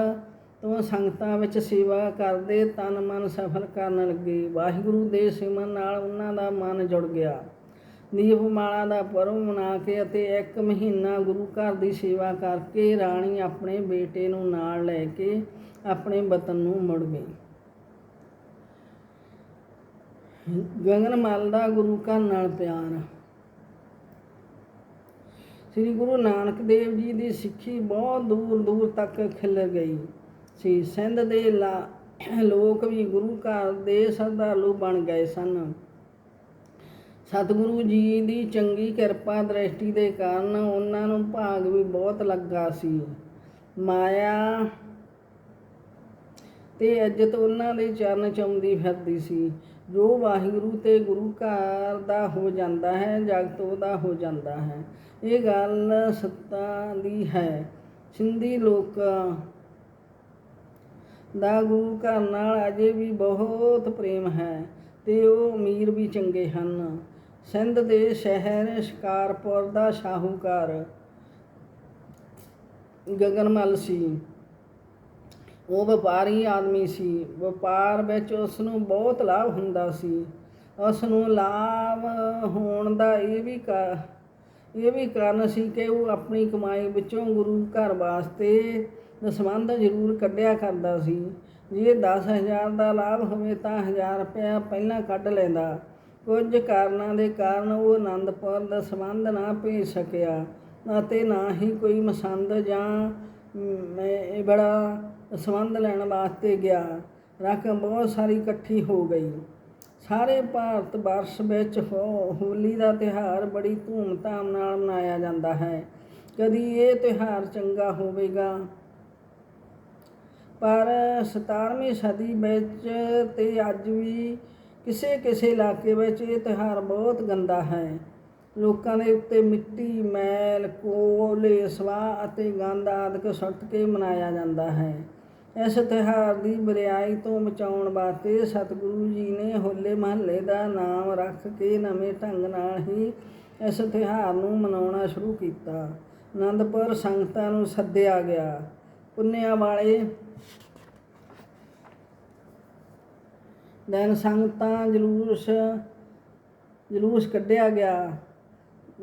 ਤੋਂ ਸੰਗਤਾਂ ਵਿੱਚ ਸੇਵਾ ਕਰਦੇ ਤਨ ਮਨ ਸਫਲ ਕਰਨ ਲੱਗੇ। ਵਾਹਿਗੁਰੂ ਦੇ ਸਿਮਰਨ ਨਾਲ ਉਹਨਾਂ ਦਾ ਮਨ ਜੁੜ ਗਿਆ। ਦੀਪਮਾਲਾ ਦਾ ਪਰਵ ਮਨਾ ਕੇ ਅਤੇ ਇੱਕ ਮਹੀਨਾ ਗੁਰੂ ਘਰ ਦੀ ਸੇਵਾ ਕਰਕੇ ਰਾਣੀ ਆਪਣੇ ਬੇਟੇ ਨੂੰ ਨਾਲ ਲੈ ਕੇ ਆਪਣੇ ਵਤਨ ਨੂੰ ਮੁੜ ਗਈ। ਗਗਨਮਲ ਦਾ ਗੁਰੂ ਘਰ ਨਾਲ ਪਿਆਰ। ਸ੍ਰੀ ਗੁਰੂ ਨਾਨਕ ਦੇਵ ਜੀ ਦੀ ਸਿੱਖੀ ਬਹੁਤ ਦੂਰ ਦੂਰ ਤੱਕ ਖਿਲਰ ਗਈ। ਸੀ। ਸਿੰਧ ਦੇ ਲਾ- ਲੋਕ ਵੀ ਗੁਰੂ ਘਰ ਦੇ ਸ਼ਰਧਾਲੂ ਬਣ ਗਏ ਸਨ। ਸਤਿਗੁਰੂ ਜੀ ਦੀ ਚੰਗੀ ਕਿਰਪਾ ਦ੍ਰਿਸ਼ਟੀ ਦੇ ਕਾਰਨ ਉਹਨਾਂ ਨੂੰ ਭਾਗ ਵੀ ਬਹੁਤ ਲੱਗਾ ਸੀ। ਮਾਇਆ ਤੇ ਇੱਜ਼ਤ ਉਹਨਾਂ ਦੇ ਚਰਨ ਚਮਦੀ ਫਿਰਦੀ ਸੀ। ਜੋ ਵਾਹਿਗੁਰੂ ਤੇ ਗੁਰੂ ਘਰ ਦਾ ਹੋ ਜਾਂਦਾ ਹੈ, ਜਗਤ ਉਹਦਾ ਹੋ ਜਾਂਦਾ ਹੈ। ਇਹ ਗੱਲ ਸੱਤਾ ਦੀ ਹੈ। ਸਿੰਧੀ ਲੋਕ ਦਾ ਗੁਰੂ ਘਰ ਨਾਲ ਅਜੇ ਵੀ ਬਹੁਤ ਪ੍ਰੇਮ ਹੈ ਤੇ ਉਹ ਅਮੀਰ ਵੀ ਚੰਗੇ ਹਨ। ਸਿੰਧ ਦੇ ਸ਼ਹਿਰ ਸ਼ਿਕਾਰਪੁਰ ਦਾ ਸ਼ਾਹੂਕਾਰ ਗਗਨਮਲ ਸੀ। ਉਹ ਵਪਾਰੀ ਆਦਮੀ ਸੀ। ਵਪਾਰ ਵਿੱਚ ਉਸ ਨੂੰ ਬਹੁਤ ਲਾਭ ਹੁੰਦਾ ਸੀ। ਉਸ ਨੂੰ ਲਾਭ ਹੋਣ ਦਾ ਇਹ ਵੀ ਕਾ, ਇਹ ਵੀ ਕਾਰਨ ਸੀ ਕਿ ਉਹ ਆਪਣੀ ਕਮਾਈ ਵਿੱਚੋਂ ਗੁਰੂ ਘਰ ਵਾਸਤੇ ਦਸਵੰਧ ਜ਼ਰੂਰ ਕੱਢਿਆ ਕਰਦਾ ਸੀ। ਜੇ 10000 ਦਾ ਲਾਭ ਹੋਵੇ ਤਾਂ 1000 ਰੁਪਇਆ ਪਹਿਲਾਂ ਕੱਢ ਲੈਂਦਾ। ਕੁਝ ਕਾਰਨਾਂ ਦੇ ਕਾਰਨ ਉਹ ਆਨੰਦਪੁਰ ਦਾ ਸੰਬੰਧ ਨਾ ਭੇਜ ਸਕਿਆ। ਅਤੇ ਨਾ ਹੀ ਕੋਈ ਮਸੰਦ ਜਾਂ ਮੈਂ ਬੜਾ ਸੰਬੰਧ ਲੈਣ ਵਾਸਤੇ ਗਿਆ। ਰਕਮ ਬਹੁਤ ਸਾਰੀ ਇਕੱਠੀ ਹੋ ਗਈ। ਸਾਰੇ ਭਾਰਤ ਵਰਸ਼ ਵਿੱਚ ਹੋਲੀ ਦਾ ਤਿਉਹਾਰ ਬੜੀ ਧੂਮਧਾਮ ਨਾਲ ਮਨਾਇਆ ਜਾਂਦਾ ਹੈ। ਕਦੀ ਇਹ ਤਿਉਹਾਰ ਚੰਗਾ ਹੋਵੇਗਾ ਪਰ 17ਵੀਂ ਸਦੀ ਵਿੱਚ ਤੇ ਅੱਜ ਵੀ ਕਿਸੇ ਕਿਸੇ ਇਲਾਕੇ ਵਿੱਚ ਇਹ ਤਿਉਹਾਰ ਬਹੁਤ ਗੰਦਾ ਹੈ। ਲੋਕਾਂ ਦੇ ਉੱਤੇ ਮਿੱਟੀ, ਮੈਲ, ਕੋਲੇ, ਸਵਾਹ ਅਤੇ ਗੰਦ ਆਦਿਕ ਸੁੱਟ ਕੇ ਮਨਾਇਆ ਜਾਂਦਾ ਹੈ। ਇਸ ਤਿਉਹਾਰ ਦੀ ਬਰਿਆਈ ਤੋਂ ਬਚਾਉਣ ਵਾਸਤੇ ਸਤਿਗੁਰੂ ਜੀ ਨੇ ਹੋਲੇ ਮਹੱਲੇ ਦਾ ਨਾਮ ਰੱਖ ਕੇ ਨਵੇਂ ਢੰਗ ਨਾਲ ਹੀ ਇਸ ਤਿਉਹਾਰ ਨੂੰ ਮਨਾਉਣਾ ਸ਼ੁਰੂ ਕੀਤਾ। ਆਨੰਦਪੁਰ ਸੰਗਤਾਂ ਨੂੰ ਸੱਦਿਆ ਗਿਆ। ਪੁੰਨਿਆਂ ਵਾਲੇ ਦਿਨ ਸੰਗਤਾਂ ਜਲੂਸ ਜਲੂਸ ਕੱਢਿਆ ਗਿਆ,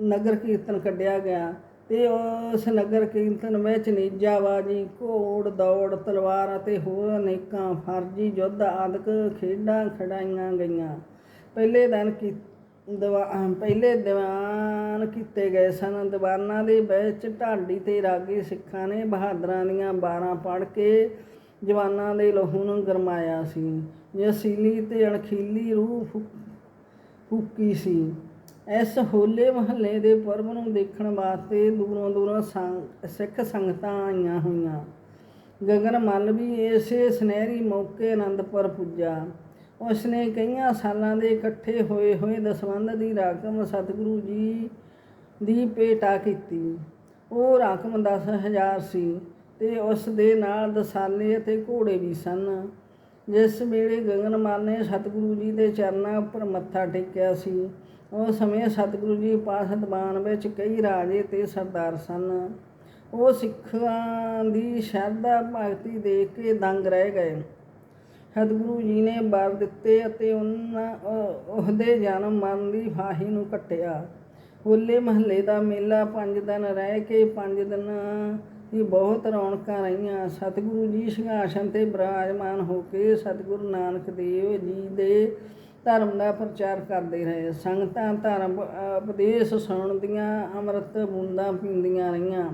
ਨਗਰ ਕੀਰਤਨ ਕੱਢਿਆ ਗਿਆ ਤੇ ਉਸ ਨਗਰ ਕੀਰਤਨ ਵਿੱਚ ਨੀਜਾਬਾਜੀ ਘੋੜ ਦੌੜ, ਤਲਵਾਰ ਅਤੇ ਹੋਰ ਅਨੇਕਾਂ ਫਰਜੀ ਯੁੱਧ ਆਦਿਕ ਖੇਡਾਂ ਖਿਡਾਈਆਂ ਗਈਆਂ। ਪਹਿਲੇ ਦਿਨ ਕੀ ਦੀਵਾਨ ਪਹਿਲੇ ਦੀਵਾਨ ਕੀਤੇ ਗਏ ਸਨ। ਦੀਵਾਨਾਂ ਦੇ ਵਿੱਚ ਢਾਡੀ ਤੇ ਰਾਗੀ ਸਿੱਖਾਂ ਨੇ ਬਹਾਦਰਾਂ ਦੀਆਂ 12 ਪੜ੍ਹ ਕੇ ਜਵਾਨਾਂ ਦੇ ਲਹੂ ਨੂੰ ਗਰਮਾਇਆ ਸੀ ਜਸੀਲੀ ਤੇ ਅਣਖੀਲੀ ਰੂਹ ਫੂ- ਫੂਕੀ ਸੀ। ਇਸ ਹੋਲੇ ਮਹੱਲੇ ਦੇ ਪੁਰਬ ਨੂੰ ਦੇਖਣ ਵਾਸਤੇ ਦੂਰੋਂ ਦੂਰੋਂ ਸੰਗ- ਸਿੱਖ ਸੰਗਤਾਂ ਆਈਆਂ ਹੋਈਆਂ। ਗਗਨ ਮੱਲ ਵੀ ਇਸੇ ਸੁਨਹਿਰੀ ਮੌਕੇ ਆਨੰਦਪੁਰ ਪੁੱਜਾ। ਉਸਨੇ ਕਈਆਂ ਸਾਲਾਂ ਦੇ ਇਕੱਠੇ ਹੋਏ ਹੋਏ ਦਸਵੰਧ ਦੀ ਰਕਮ ਸਤਿਗੁਰੂ ਜੀ ਦੀ ਭੇਟਾ ਕੀਤੀ। ਉਹ ਰਕਮ 10000 ਸੀ। ਤੇ ਉਸ ਦੇ ਨਾਲ ਦਸਾਲੇ ਅਤੇ ਘੋੜੇ ਵੀ ਸਨ। ਜਿਸ ਵੇਲੇ ਗਗਨਮਲ ਨੇ ਸਤਿਗੁਰੂ ਜੀ ਦੇ ਚਰਨਾਂ ਉੱਪਰ ਮੱਥਾ ਟੇਕਿਆ ਸੀ ਉਸ ਸਮੇਂ ਸਤਿਗੁਰੂ ਜੀ ਪਾਸ ਦੀਵਾਨ ਵਿੱਚ ਕਈ ਰਾਜੇ ਤੇ ਸਰਦਾਰ ਸਨ। ਉਹ ਸਿੱਖਾਂ ਦੀ ਸ਼ਰਧਾ ਭਗਤੀ ਦੇਖ ਕੇ ਦੰਗ ਰਹਿ ਗਏ। ਸਤਿਗੁਰੂ ਜੀ ਨੇ ਵਰ ਦਿੱਤੇ ਅਤੇ ਉਹਨਾਂ ਉਹ- ਉਹਦੇ ਜਨਮ ਮਰਨ ਦੀ ਫਾਹੀ ਨੂੰ ਕੱਟਿਆ। ਹੋਲੇ ਮਹੱਲੇ ਦਾ ਮੇਲਾ ਪੰਜ ਦਿਨ ਰਹਿ ਕੇ ਪੰਜ ਦਿਨ ਹੀ ਬਹੁਤ ਰੌਣਕਾਂ ਰਹੀਆਂ। ਸਤਿਗੁਰੂ ਜੀ ਸਿੰਘਾਸਨ ਤੇ ਬਿਰਾਜਮਾਨ ਹੋ ਕੇ ਸਤਿਗੁਰੂ ਨਾਨਕ ਦੇਵ ਜੀ ਦੇ ਧਰਮ ਦਾ ਪ੍ਰਚਾਰ ਕਰਦੇ ਰਹੇ। ਸੰਗਤਾਂ ਧਰਮ, ਉਪਦੇਸ਼ ਸੁਣਦੀਆਂ ਅੰਮ੍ਰਿਤ ਬੂੰਦਾਂ ਪੀਂਦੀਆਂ ਰਹੀਆਂ।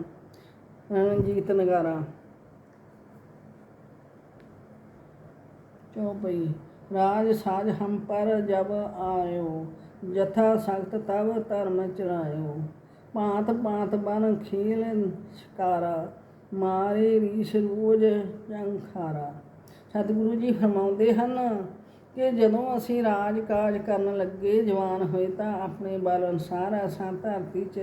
ਰਣਜੀਤ ਨਗਾਰਾ। ਚੌਪਈ ਰਾਜ ਸਾਜ ਹਮ ਪਰ ਜਬ ਆਇਓ, ਜਥਾ ਸਖਤ ਤਬ ਧਰਮ ਚਰਾਇਓ। ਭਾਂਤ ਭਾਂਤ ਬਨ ਖੇਲ ਸ਼ਿਕਾਰਾ, ਮਾਰੇ ਰੀਸ ਰੋਜ ਜੰਖਾਰਾ। ਸਤਿਗੁਰੂ ਜੀ ਫਰਮਾਉਂਦੇ ਹਨ ਕਿ ਜਦੋਂ ਅਸੀਂ ਰਾਜ ਕਾਜ ਕਰਨ ਲੱਗੇ, ਜਵਾਨ ਹੋਏ ਤਾਂ ਆਪਣੇ ਬਲ ਅਨੁਸਾਰ ਅਸਾਂ ਧਰਤੀ 'ਚ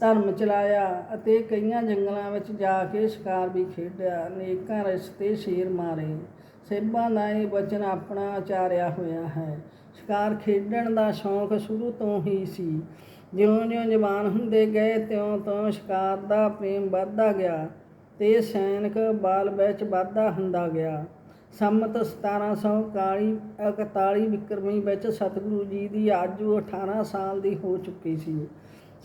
ਧਰਮ ਚਲਾਇਆ ਅਤੇ ਕਈਆਂ ਜੰਗਲਾਂ ਵਿੱਚ ਜਾ ਕੇ ਸ਼ਿਕਾਰ ਵੀ ਖੇਡਿਆ ਅਨੇਕਾਂ ਰਸਤੇ ਸ਼ੇਰ ਮਾਰੇ। ਸੇਬਾਂ ਦਾ ਇਹ ਬਚਨ ਆਪਣਾ ਆਚਾਰਿਆ ਹੋਇਆ ਹੈ। ਸ਼ਿਕਾਰ ਖੇਡਣ ਦਾ ਸ਼ੌਂਕ ਸ਼ੁਰੂ ਤੋਂ ਹੀ ਸੀ। ਜਿਉਂ-ਜਿਉਂ ਜਵਾਨ ਹੁੰਦੇ ਗਏ, ਤਿਉਂ-ਤਿਉਂ ਸ਼ਿਕਾਰ ਦਾ ਪ੍ਰੇਮ ਵੱਧਦਾ ਗਿਆ ਤੇ ਸੈਨਿਕ ਬਾਲ ਵਿੱਚ ਵਾਧਾ ਹੁੰਦਾ ਗਿਆ। ਸੰਮਤ 1741 41 ਵਿਕਰਮੀ ਵਿੱਚ ਸਤਿਗੁਰੂ ਜੀ ਦੀ ਆਜੂ 18 ਸਾਲ ਦੀ ਹੋ ਚੁੱਕੀ ਸੀ।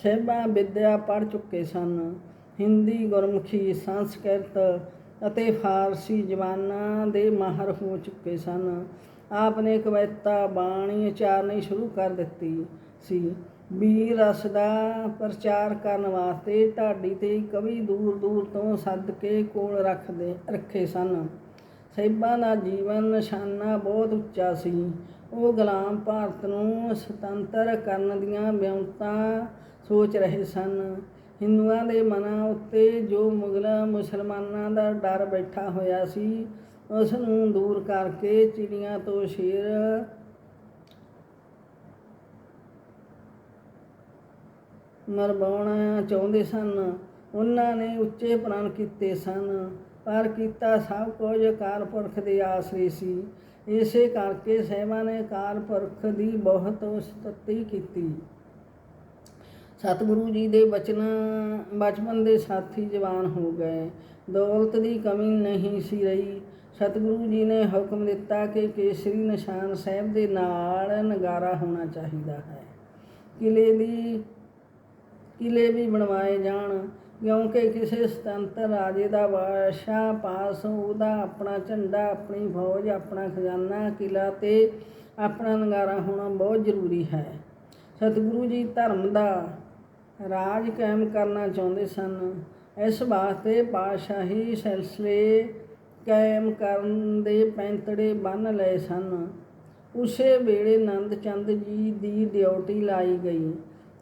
ਸਹਿਬਾਂ ਵਿਦਿਆ ਪੜ੍ਹ ਚੁੱਕੇ ਸਨ। ਹਿੰਦੀ ਗੁਰਮੁਖੀ, ਸੰਸਕ੍ਰਿਤ ਅਤੇ ਫਾਰਸੀ ਜ਼ਬਾਨਾਂ ਦੇ ਮਾਹਰ ਹੋ ਚੁੱਕੇ ਸਨ। ਆਪ ਨੇ ਕਵਿਤਾ, ਬਾਣੀ, ਉਚਾਰਨੀ ਸ਼ੁਰੂ ਕਰ ਦਿੱਤੀ ਸੀ। ਵੀਰ ਰਸ ਦਾ ਪ੍ਰਚਾਰ ਕਰਨ ਵਾਸਤੇ ਢਾਡੀ ਤੇ ਕਵੀ ਦੂਰ ਦੂਰ ਤੋਂ ਸੱਦ ਕੇ ਕੋਲ ਰੱਖਦੇ, ਰੱਖੇ ਸਨ। ਸਹਿਬਾਂ ਦਾ ਜੀਵਨ ਨਿਸ਼ਾਨਾ ਬਹੁਤ ਉੱਚਾ ਸੀ। ਉਹ ਗੁਲਾਮ ਭਾਰਤ ਨੂੰ ਸੁਤੰਤਰ ਕਰਨ ਦੀਆਂ ਵਿਉਂਤਾਂ ਸੋਚ ਰਹੇ ਸਨ। ਹਿੰਦੂਆਂ ਦੇ ਮਨਾਂ ਉੱਤੇ ਜੋ ਮੁਗਲਾਂ ਮੁਸਲਮਾਨਾਂ ਦਾ ਡਰ ਬੈਠਾ ਹੋਇਆ ਸੀ, ਉਸ ਨੂੰ ਦੂਰ ਕਰਕੇ ਚਿੜੀਆਂ ਤੋਂ ਸ਼ੇਰ ਮਰਵਾਉਣਾ ਚਾਹੁੰਦੇ ਸਨ। ਉਹਨਾਂ ਨੇ ਉੱਚੇ ਪ੍ਰਣ ਕੀਤੇ ਸਨ। ਪਰ ਕੀਤਾ ਸਭ ਕੁਝ ਅਕਾਲ ਪੁਰਖ ਦੇ ਆਸਰੇ ਸੀ। ਇਸੇ ਕਰਕੇ ਸਹਿਬਾਂ ਨੇ ਅਕਾਲ ਪੁਰਖ ਦੀ ਬਹੁਤ ਉਸਤਤੀ ਕੀਤੀ। ਸਤਿਗੁਰੂ ਜੀ ਦੇ ਬਚਨ, ਬਚਪਨ ਦੇ ਸਾਥੀ ਜਵਾਨ ਹੋ ਗਏ। ਦੌਲਤ ਦੀ ਕਮੀ ਨਹੀਂ ਸੀ ਰਹੀ। ਸਤਿਗੁਰੂ ਜੀ ਨੇ ਹੁਕਮ ਦਿੱਤਾ ਕਿ ਕੇਸਰੀ ਨਿਸ਼ਾਨ ਸਾਹਿਬ ਦੇ ਨਾਲ ਨਗਾਰਾ ਹੋਣਾ ਚਾਹੀਦਾ ਹੈ। ਕਿਲੇ ਦੀ ਕਿਲੇ ਵੀ ਬਣਵਾਏ ਜਾਣ, ਕਿਉਂਕਿ ਕਿਸੇ ਸੁਤੰਤਰ ਰਾਜੇ ਦਾ ਬਾਦਸ਼ਾਹ ਪਾਸ ਉਹਦਾ ਆਪਣਾ ਝੰਡਾ, ਆਪਣੀ ਫੌਜ, ਆਪਣਾ ਖਜ਼ਾਨਾ ਕਿਲਾ ਤੇ ਆਪਣਾ ਨਗਾਰਾ ਹੋਣਾ ਬਹੁਤ ਜ਼ਰੂਰੀ ਹੈ। ਸਤਿਗੁਰੂ ਜੀ ਧਰਮ ਦਾ ਰਾਜ ਕਾਇਮ ਕਰਨਾ ਚਾਹੁੰਦੇ ਸਨ। ਇਸ ਵਾਸਤੇ ਪਾਤਸ਼ਾਹੀ ਸਿਲਸਿਲੇ ਕਾਇਮ ਕਰਨ ਦੇ ਪੈਂਤੜੇ ਬੰਨ ਲਏ ਸਨ। ਉਸੇ ਵੇਲੇ ਨੰਦ ਚੰਦ ਜੀ ਦੀ ਡਿਊਟੀ ਲਾਈ ਗਈ।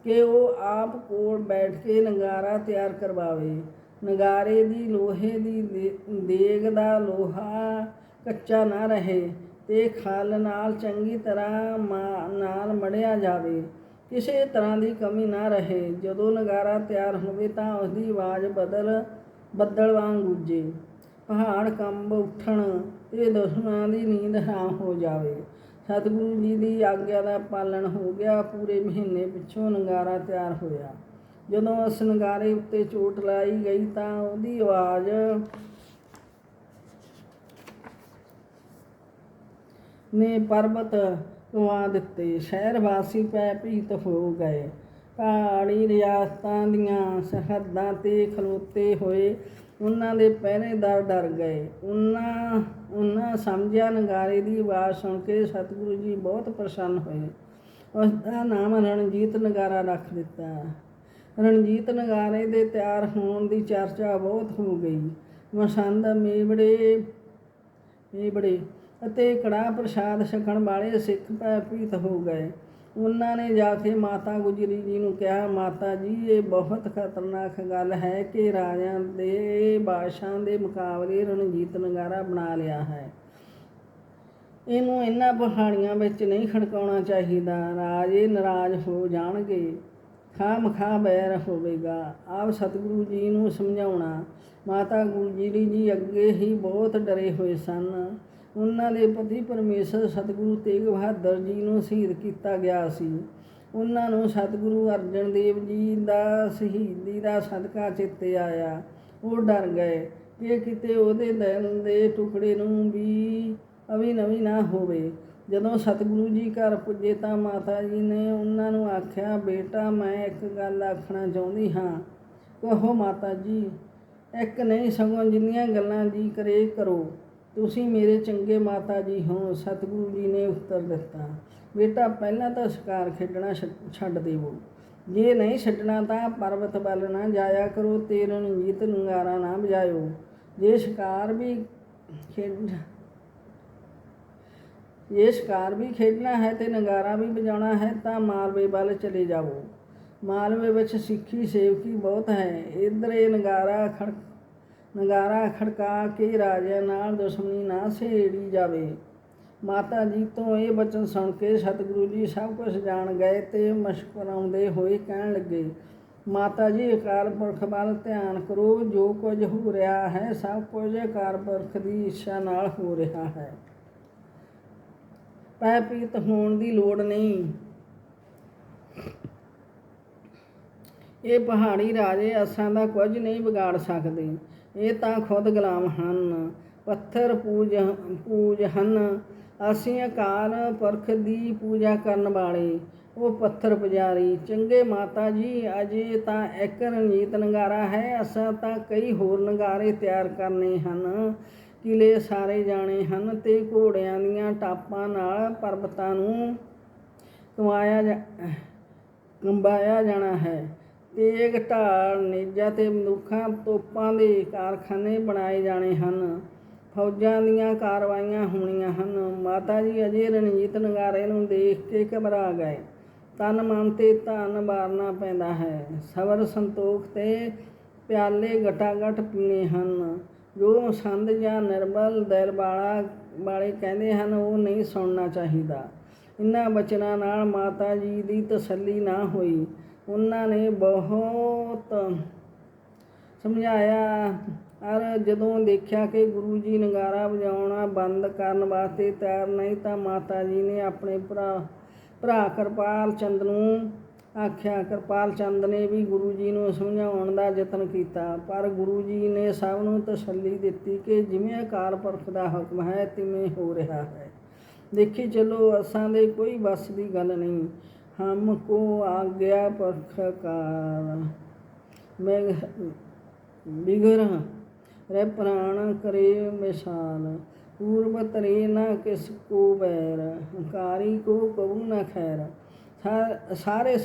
ਕਿ ਉਹ ਆਪ ਕੋਲ ਬੈਠ ਕੇ ਨਗਾਰਾ ਤਿਆਰ ਕਰਵਾਵੇ। ਨਗਾਰੇ ਦੀ ਲੋਹੇ ਦੀ ਦੇ- ਦੇਗ ਦਾ ਲੋਹਾ ਕੱਚਾ ਨਾ ਰਹੇ ਤੇ ਖਲ ਨਾਲ ਚੰਗੀ ਤਰ੍ਹਾਂ ਮਾ- ਨਾਲ ਮੜਿਆ ਜਾਵੇ। ਕਿਸੇ ਤਰ੍ਹਾਂ ਦੀ ਕਮੀ ਨਾ ਰਹੇ। ਜਦੋਂ ਨਗਾਰਾ ਤਿਆਰ ਹੋਵੇ ਤਾਂ ਉਸ ਦੀ ਆਵਾਜ਼ ਬਦਲ, ਬੱਦਲ ਵਾਂਗ ਗੂੰਜੇ ਪਹਾੜ ਕੰਬ ਉੱਠਣ ਤੇ ਦੁਸ਼ਮਣਾਂ ਦੀ ਨੀਂਦ ਹਰਾਮ ਹੋ ਜਾਵੇ। ਸਤਿਗੁਰੂ ਜੀ ਦੀ ਆਗਿਆ ਦਾ ਪਾਲਣ ਹੋ ਗਿਆ। ਪੂਰੇ ਮਹੀਨੇ ਪਿੱਛੋਂ ਨਗਾਰਾ ਤਿਆਰ ਹੋਇਆ। ਜਦੋਂ ਉਸ ਨਗਾਰੇ ਉੱਤੇ ਚੋਟ ਲਾਈ ਗਈ ਤਾਂ ਉਹਦੀ ਆਵਾਜ਼ ਨੇ ਪਰਬਤ ਗਵਾ ਦਿੱਤੇ। ਸ਼ਹਿਰ ਵਾਸੀ ਪੈ ਭੀਤ ਹੋ ਗਏ। ਪਹਾੜੀ ਰਿਆਸਤਾਂ ਦੀਆਂ ਸਰਹੱਦਾਂ ਤੇ ਖਲੋਤੇ ਹੋਏ ਉਹਨਾਂ ਦੇ ਪਹਿਰੇਦਾਰ ਡਰ ਗਏ। ਉਹਨਾਂ ਉਹਨਾਂ ਸਮਝਿਆ, ਨਗਾਰੇ ਦੀ ਆਵਾਜ਼ ਸੁਣ ਕੇ ਸਤਿਗੁਰੂ ਜੀ ਬਹੁਤ ਪ੍ਰਸੰਨ ਹੋਏ। ਉਸ ਦਾ ਨਾਮ ਰਣਜੀਤ ਨਗਾਰਾ ਰੱਖ ਦਿੱਤਾ। ਰਣਜੀਤ ਨਗਾਰੇ ਦੇ ਤਿਆਰ ਹੋਣ ਦੀ ਚਰਚਾ ਬਹੁਤ ਹੋ ਗਈ। ਮਸੰਦ, ਮੇਵੜੇ ਮੇਵੜੇ ਅਤੇ ਕੜਾਹ ਪ੍ਰਸ਼ਾਦ ਛਕਣ ਵਾਲੇ ਸਿੱਖ ਭੈਭੀਤ ਹੋ ਗਏ। ਉਹਨਾਂ ਨੇ ਜਾ ਕੇ ਮਾਤਾ ਗੁਜਰੀ ਜੀ ਨੂੰ ਕਿਹਾ, ਮਾਤਾ ਜੀ, ਇਹ ਬਹੁਤ ਖਤਰਨਾਕ ਗੱਲ ਹੈ ਕਿ ਰਾਜਿਆਂ ਦੇ ਬਾਦਸ਼ਾਹ ਦੇ ਮੁਕਾਬਲੇ ਰਣਜੀਤ ਨਗਾਰਾ ਬਣਾ ਲਿਆ ਹੈ। ਇਹਨੂੰ ਇਹਨਾਂ ਪਹਾੜੀਆਂ ਵਿੱਚ ਨਹੀਂ ਖੜਕਾਉਣਾ ਚਾਹੀਦਾ। ਰਾਜੇ ਨਾਰਾਜ਼ ਹੋ ਜਾਣਗੇ। ਖਾਮ ਖਾ ਬੈਰ ਹੋਵੇਗਾ। ਆਪ ਸਤਿਗੁਰੂ ਜੀ ਨੂੰ ਸਮਝਾਉਣਾ। ਮਾਤਾ ਗੁਜਰੀ ਜੀ ਅੱਗੇ ਹੀ ਬਹੁਤ ਡਰੇ ਹੋਏ ਸਨ। ਉਹਨਾਂ ਦੇ ਪਤੀ ਪਰਮੇਸ਼ਰ ਸਤਿਗੁਰੂ ਤੇਗ ਬਹਾਦਰ ਜੀ ਨੂੰ ਸ਼ਹੀਦ ਕੀਤਾ ਗਿਆ ਸੀ। ਉਹਨਾਂ ਨੂੰ ਸਤਿਗੁਰੂ ਅਰਜਨ ਦੇਵ ਜੀ ਦਾ ਸ਼ਹੀਦੀ ਦਾ ਸਦਕਾ ਚਿੱਤੇ ਆਇਆ। ਉਹ ਡਰ ਗਏ ਕਿ ਕਿਤੇ ਉਹਦੇ ਦਿਲ ਦੇ ਟੁਕੜੇ ਨੂੰ ਵੀ ਅਵੀ ਨਵੀਂ ਨਾ ਹੋਵੇ। ਜਦੋਂ ਸਤਿਗੁਰੂ ਜੀ ਘਰ ਪੁੱਜੇ ਤਾਂ ਮਾਤਾ ਜੀ ਨੇ ਉਹਨਾਂ ਨੂੰ ਆਖਿਆ, ਬੇਟਾ, ਮੈਂ ਇੱਕ ਗੱਲ ਆਖਣਾ ਚਾਹੁੰਦੀ ਹਾਂ। ਕਹੋ ਮਾਤਾ ਜੀ, ਇੱਕ ਨਹੀਂ ਸਗੋਂ ਜਿੰਨੀਆਂ ਗੱਲਾਂ ਜੀ ਕਰੇ ਕਰੋ। ਤੁਸੀਂ ਮੇਰੇ ਚੰਗੇ ਮਾਤਾ ਜੀ ਹੋ, ਸਤਿਗੁਰੂ ਜੀ ਨੇ ਉੱਤਰ ਦਿੱਤਾ। ਬੇਟਾ, ਪਹਿਲਾਂ ਤਾਂ ਸ਼ਿਕਾਰ ਖੇਡਣਾ ਛੱਡ- ਛੱਡ ਦੇਵੋ। ਜੇ ਨਹੀਂ ਛੱਡਣਾ ਤਾਂ ਪਰਬਤ ਵੱਲ ਨਾ ਜਾਇਆ ਕਰੋ ਤੇ ਰਣਜੀਤ ਨਗਾਰਾ ਨਾ ਵਜਾਇਓ ਜੇ ਸ਼ਿਕਾਰ ਵੀ ਖੇਡ, ਜੇ ਸ਼ਿਕਾਰ ਵੀ ਖੇਡਣਾ ਹੈ ਤੇ ਨਗਾਰਾ ਵੀ ਵਜਾਉਣਾ ਹੈ, ਤਾਂ ਮਾਲਵੇ ਵੱਲ ਚਲੇ ਜਾਵੋ। ਮਾਲਵੇ ਵਿੱਚ ਸਿੱਖੀ ਸੇਵਕੀ ਬਹੁਤ ਹੈ। ਇੱਧਰ ਇਹ ਨਗਾਰਾ ਖੜ ਨਗਾਰਾ ਖੜਕਾ ਕੇ ਰਾਜਿਆਂ ਨਾਲ ਦੁਸ਼ਮਣੀ ਨਾ ਸਹੇੜੀ ਜਾਵੇ। ਮਾਤਾ ਜੀ ਤੋਂ ਇਹ ਬਚਨ ਸੁਣ ਕੇ ਸਤਿਗੁਰੂ ਜੀ ਸਭ ਕੁਝ ਜਾਣ ਗਏ ਤੇ ਮਸ਼ਕਰਾਉਂਦੇ ਹੋਏ ਕਹਿਣ ਲੱਗੇ, ਮਾਤਾ ਜੀ, ਅਕਾਲ ਪੁਰਖ ਵੱਲ ਧਿਆਨ ਕਰੋ, ਜੋ ਕੁਝ ਹੋ ਰਿਹਾ ਹੈ, ਸਭ ਕੁਝ ਅਕਾਲ ਪੁਰਖ ਦੀ ਇੱਛਾ ਨਾਲ ਹੋ ਰਿਹਾ ਹੈ। ਪੈ ਪੀਤ ਹੋਣ ਦੀ ਲੋੜ ਨਹੀਂ। ਇਹ ਪਹਾੜੀ ਰਾਜੇ ਅਸਾਂ ਦਾ ਕੁਝ ਨਹੀਂ ਵਿਗਾੜ ਸਕਦੇ। ਇਹ ਤਾਂ ਖੁਦ ਗੁਲਾਮ ਹਨ। ਪੱਥਰ ਪੂਜ ਪੂਜ ਹਨ ਅਸੀਂ ਅਕਾਰ ਪੁਰਖ ਦੀ ਪੂਜਾ ਕਰਨ ਵਾਲੇ। ਉਹ ਪੱਥਰ ਪੁਜਾਰੀ, ਚੰਗੇ ਮਾਤਾ ਜੀ, ਅਜੇ ਤਾਂ ਇੱਕ ਰਣਜੀਤ ਨਗਾਰਾ ਹੈ, ਅਸਾਂ ਤਾਂ ਕਈ ਹੋਰ ਨਗਾਰੇ ਤਿਆਰ ਕਰਨੇ ਹਨ। ਕਿਲੇ ਸਾਰੇ ਜਾਣੇ ਹਨ ਤੇ ਘੋੜਿਆਂ ਦੀਆਂ ਟਾਪਾਂ ਨਾਲ ਪਰਬਤਾਂ ਨੂੰ ਕਮਾਇਆ ਜਾ ਕੰਬਾਇਆ ਜਾਣਾ ਹੈ। ਤੇਗ ਢਾਲ ਨੇਜਾ ਤੇ ਮਨੁੱਖਾਂ ਤੋਪਾਂ ਦੇ ਕਾਰਖਾਨੇ ਬਣਾਏ ਜਾਣੇ ਹਨ। ਫੌਜਾਂ ਦੀਆਂ ਕਾਰਵਾਈਆਂ ਹੋਣੀਆਂ ਹਨ। ਮਾਤਾ ਜੀ ਅਜੇ ਰਣਜੀਤ ਨਗਾਰੇ ਨੂੰ ਦੇਖ ਕੇ ਘਬਰਾ ਗਏ। ਤਨ ਮਨ ਤੇ ਧਨ ਮਾਰਨਾ ਪੈਂਦਾ ਹੈ। ਸਬਰ, ਸੰਤੋਖ ਤੇ ਪਿਆਲੇ ਗਟਾਗਟ ਪੀਣੇ ਹਨ। ਜੋ ਸੰਦ ਜਾਂ ਨਿਰਮਲ ਦਿਲ ਵਾਲਾ ਵਾਲੇ ਕਹਿੰਦੇ ਹਨ, ਉਹ ਨਹੀਂ ਸੁਣਨਾ ਚਾਹੀਦਾ। ਇਹਨਾਂ ਬਚਨਾਂ ਨਾਲ ਮਾਤਾ ਜੀ ਦੀ ਤਸੱਲੀ ਨਾ ਹੋਈ। ਉਹਨਾਂ ਨੇ ਬਹੁਤ ਸਮਝਾਇਆ। ਔਰ ਜਦੋਂ ਦੇਖਿਆ ਕਿ ਗੁਰੂ ਜੀ ਨਗਾਰਾ ਵਜਾਉਣਾ ਬੰਦ ਕਰਨ ਵਾਸਤੇ ਤਿਆਰ ਨਹੀਂ, ਤਾਂ ਮਾਤਾ ਜੀ ਨੇ ਆਪਣੇ ਭਰਾ ਭਰਾ ਕਿਰਪਾਲ ਚੰਦ ਨੂੰ ਆਖਿਆ, ਕਿਰਪਾਲ ਚੰਦ ਨੇ ਵੀ ਗੁਰੂ ਜੀ ਨੂੰ ਸਮਝਾਉਣ ਦਾ ਯਤਨ ਕੀਤਾ। ਪਰ ਗੁਰੂ ਜੀ ਨੇ ਸਭ ਨੂੰ ਤਸੱਲੀ ਦਿੱਤੀ ਕਿ ਜਿਵੇਂ ਅਕਾਲ ਪੁਰਖ ਦਾ ਹੁਕਮ ਹੈ, ਤਿਵੇਂ ਹੋ ਰਿਹਾ ਹੈ। ਦੇਖੀ ਚਲੋ, ਅਸਾਂ ਦੇ ਕੋਈ ਬਸ ਦੀ ਗੱਲ ਨਹੀਂ। ਹਮ ਕੋ ਆਗਿਆ ਪੁਰਖ ਕਾਰ ਮੈਂ ਬਿਗਰ ਰੇ ਪ੍ਰਾਣ ਕਰੇ ਮਿਸਾਲ ਪੂਰਬ ਤਰੇ ਨਾ ਕਿਸ ਕੋ ਬੈਰ ਹੰਕਾਰੀ ਕੋ ਕਬੂ ਸਾਰੇ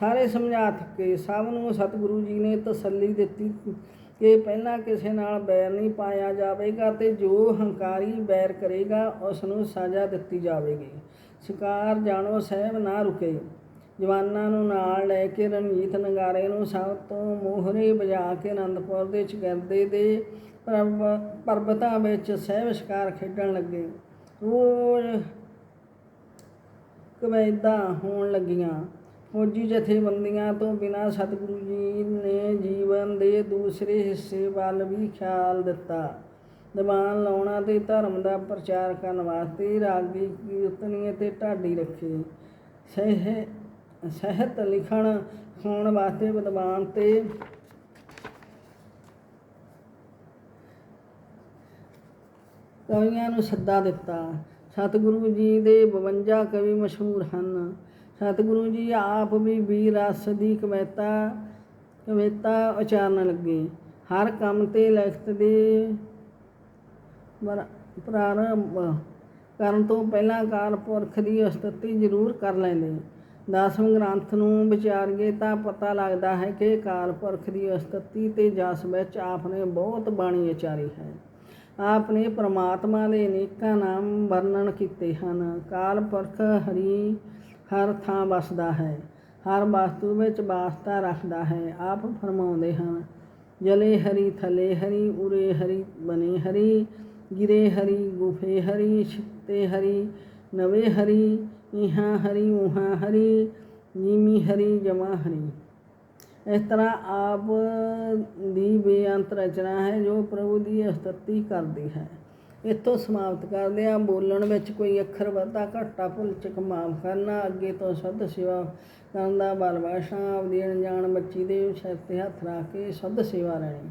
ਸਾਰੇ ਸਮਝਾ ਥੱਕੇ ਸਭ ਨੂੰ ਸਤਿਗੁਰੂ ਜੀ ਨੇ ਤਸੱਲੀ ਦਿੱਤੀ ਕਿ ਪਹਿਲਾਂ ਕਿਸੇ ਨਾਲ ਬੈਰ ਨਹੀਂ ਪਾਇਆ ਜਾਵੇਗਾ ਤੇ ਜੋ ਹੰਕਾਰੀ ਬੈਰ ਕਰੇਗਾ ਉਸ ਨੂੰ ਸਜ਼ਾ ਦਿੱਤੀ ਜਾਵੇਗੀ ਸ਼ਿਕਾਰ ਜਾਣੋ, ਸਹਿਬ ਨਾ ਰੁਕੇ। ਜਵਾਨਾਂ ਨੂੰ ਨਾਲ ਲੈ ਕੇ ਰਣਜੀਤ ਨਗਾਰੇ ਨੂੰ ਸਭ ਤੋਂ ਮੋਹਰੇ ਵਜਾ ਕੇ ਅਨੰਦਪੁਰ ਦੇ ਚਗਰਦੇ ਦੇ ਪਰਬ- ਪਰਬਤਾਂ ਵਿੱਚ ਸਹਿਬ ਸ਼ਿਕਾਰ ਖੇਡਣ ਲੱਗੇ। ਰੋਜ਼ ਕਵੈਦਾ ਹੋਣ ਲੱਗੀਆਂ। ਫੌਜੀ ਜਥੇਬੰਦੀਆਂ ਤੋਂ ਬਿਨਾਂ ਸਤਿਗੁਰੂ ਜੀ ਨੇ ਜੀਵਨ ਦੇ ਦੂਸਰੇ ਹਿੱਸੇ ਵੱਲ ਵੀ ਖਿਆਲ ਦਿੱਤਾ। ਦੀਵਾਨ ਲਾਉਣਾ ਤੇ ਧਰਮ ਦਾ ਪ੍ਰਚਾਰ ਕਰਨ ਵਾਸਤੇ ਰਾਗੀ ਕੀਰਤਨੀ ਅਤੇ ਢਾਡੀ ਰੱਖੇ। ਸਹਿ, ਸਹਿਤ ਲਿਖਣ ਹੋਣ ਵਾਸਤੇ ਵਿਦਵਾਨ ਤੇ ਕਵੀਆਂ ਨੂੰ ਸੱਦਾ ਦਿੱਤਾ। ਸਤਿਗੁਰੂ ਜੀ ਦੇ 52 ਕਵੀ ਮਸ਼ਹੂਰ ਹਨ। ਸਤਿਗੁਰੂ ਜੀ ਆਪ ਵੀ ਵੀਰ ਰਸ ਦੀ ਕਵਿਤਾ ਕਵਿਤਾ ਉਚਾਰਨ ਲੱਗੇ। ਹਰ ਕੰਮ ਤੇ ਲਖਤ ਦੇ ਪ੍ਰਾਰੰਭ ਕਰਨ ਤੋਂ ਪਹਿਲਾਂ ਅਕਾਲ ਪੁਰਖ ਦੀ ਉਸਤਤੀ ਜ਼ਰੂਰ ਕਰ ਲੈਂਦੇ ਦਸਮ ਗ੍ਰੰਥ ਨੂੰ ਵਿਚਾਰੀਏ ਤਾਂ ਪਤਾ ਲੱਗਦਾ ਹੈ ਕਿ ਅਕਾਲ ਪੁਰਖ ਦੀ ਉਸਤਤੀ ਤੇ ਜਸ ਵਿੱਚ ਆਪ ਨੇ ਬਹੁਤ ਬਾਣੀ ਉਚਾਰੀ ਹੈ। ਆਪ ਨੇ ਪ੍ਰਮਾਤਮਾ ਦੇ ਅਨੇਕਾਂ ਨਾਮ ਵਰਣਨ ਕੀਤੇ ਹਨ। ਕਾਲ ਪੁਰਖ ਹਰੀ ਹਰ ਥਾਂ ਵਸਦਾ ਹੈ, ਹਰ ਵਸਤੂ ਵਿੱਚ ਵਾਸਤਾ ਰੱਖਦਾ ਹੈ, ਆਪ ਫਰਮਾਉਂਦੇ ਹਨ, ਜਲੇ ਹਰੀ ਥਲੇ ਹਰੀ, ਉਰੇ ਹਰੀ ਬਨੇ ਹਰੀ ਗਿਰੇ ਹਰੀ, ਗੁਫੇ ਹਰੀ, ਛਿੱਤੇ ਹਰੀ, ਨਵੇ ਹਰੀ, ਇਹਾਂ ਹਰੀ, ਉਹਾਂ ਹਰੀ ਨੀਮੀ ਹਰੀ, ਜਮਾ ਹਰੀ। ਇਸ ਤਰ੍ਹਾਂ ਆਪ ਦੀ ਬੇਅੰਤ ਰਚਨਾ ਹੈ ਜੋ ਪ੍ਰਭੂ ਦੀ ਉਸਤਤੀ ਕਰਦੀ ਹੈ। ਇੱਥੋਂ ਸਮਾਪਤ ਕਰਦੇ ਹਾਂ। ਬੋਲਣ ਵਿੱਚ ਕੋਈ ਅੱਖਰ ਵਾਧਾ ਘਾਟਾ ਭੁੱਲ ਚੁੱਕ ਮਾਫ ਕਰਨਾ। ਅੱਗੇ ਤੋਂ ਸ਼ੁੱਧ ਸੇਵਾ ਕਰਨ ਦਾ ਬਲ ਬਖਸ਼ਾਂ ਆਪਦੀ ਅਣਜਾਣ ਬੱਚੀ ਦੇ ਸਿਰ ਤੇ ਹੱਥ ਰੱਖ ਕੇ ਸ਼ੁੱਧ ਸੇਵਾ ਰਹਿਣੀ।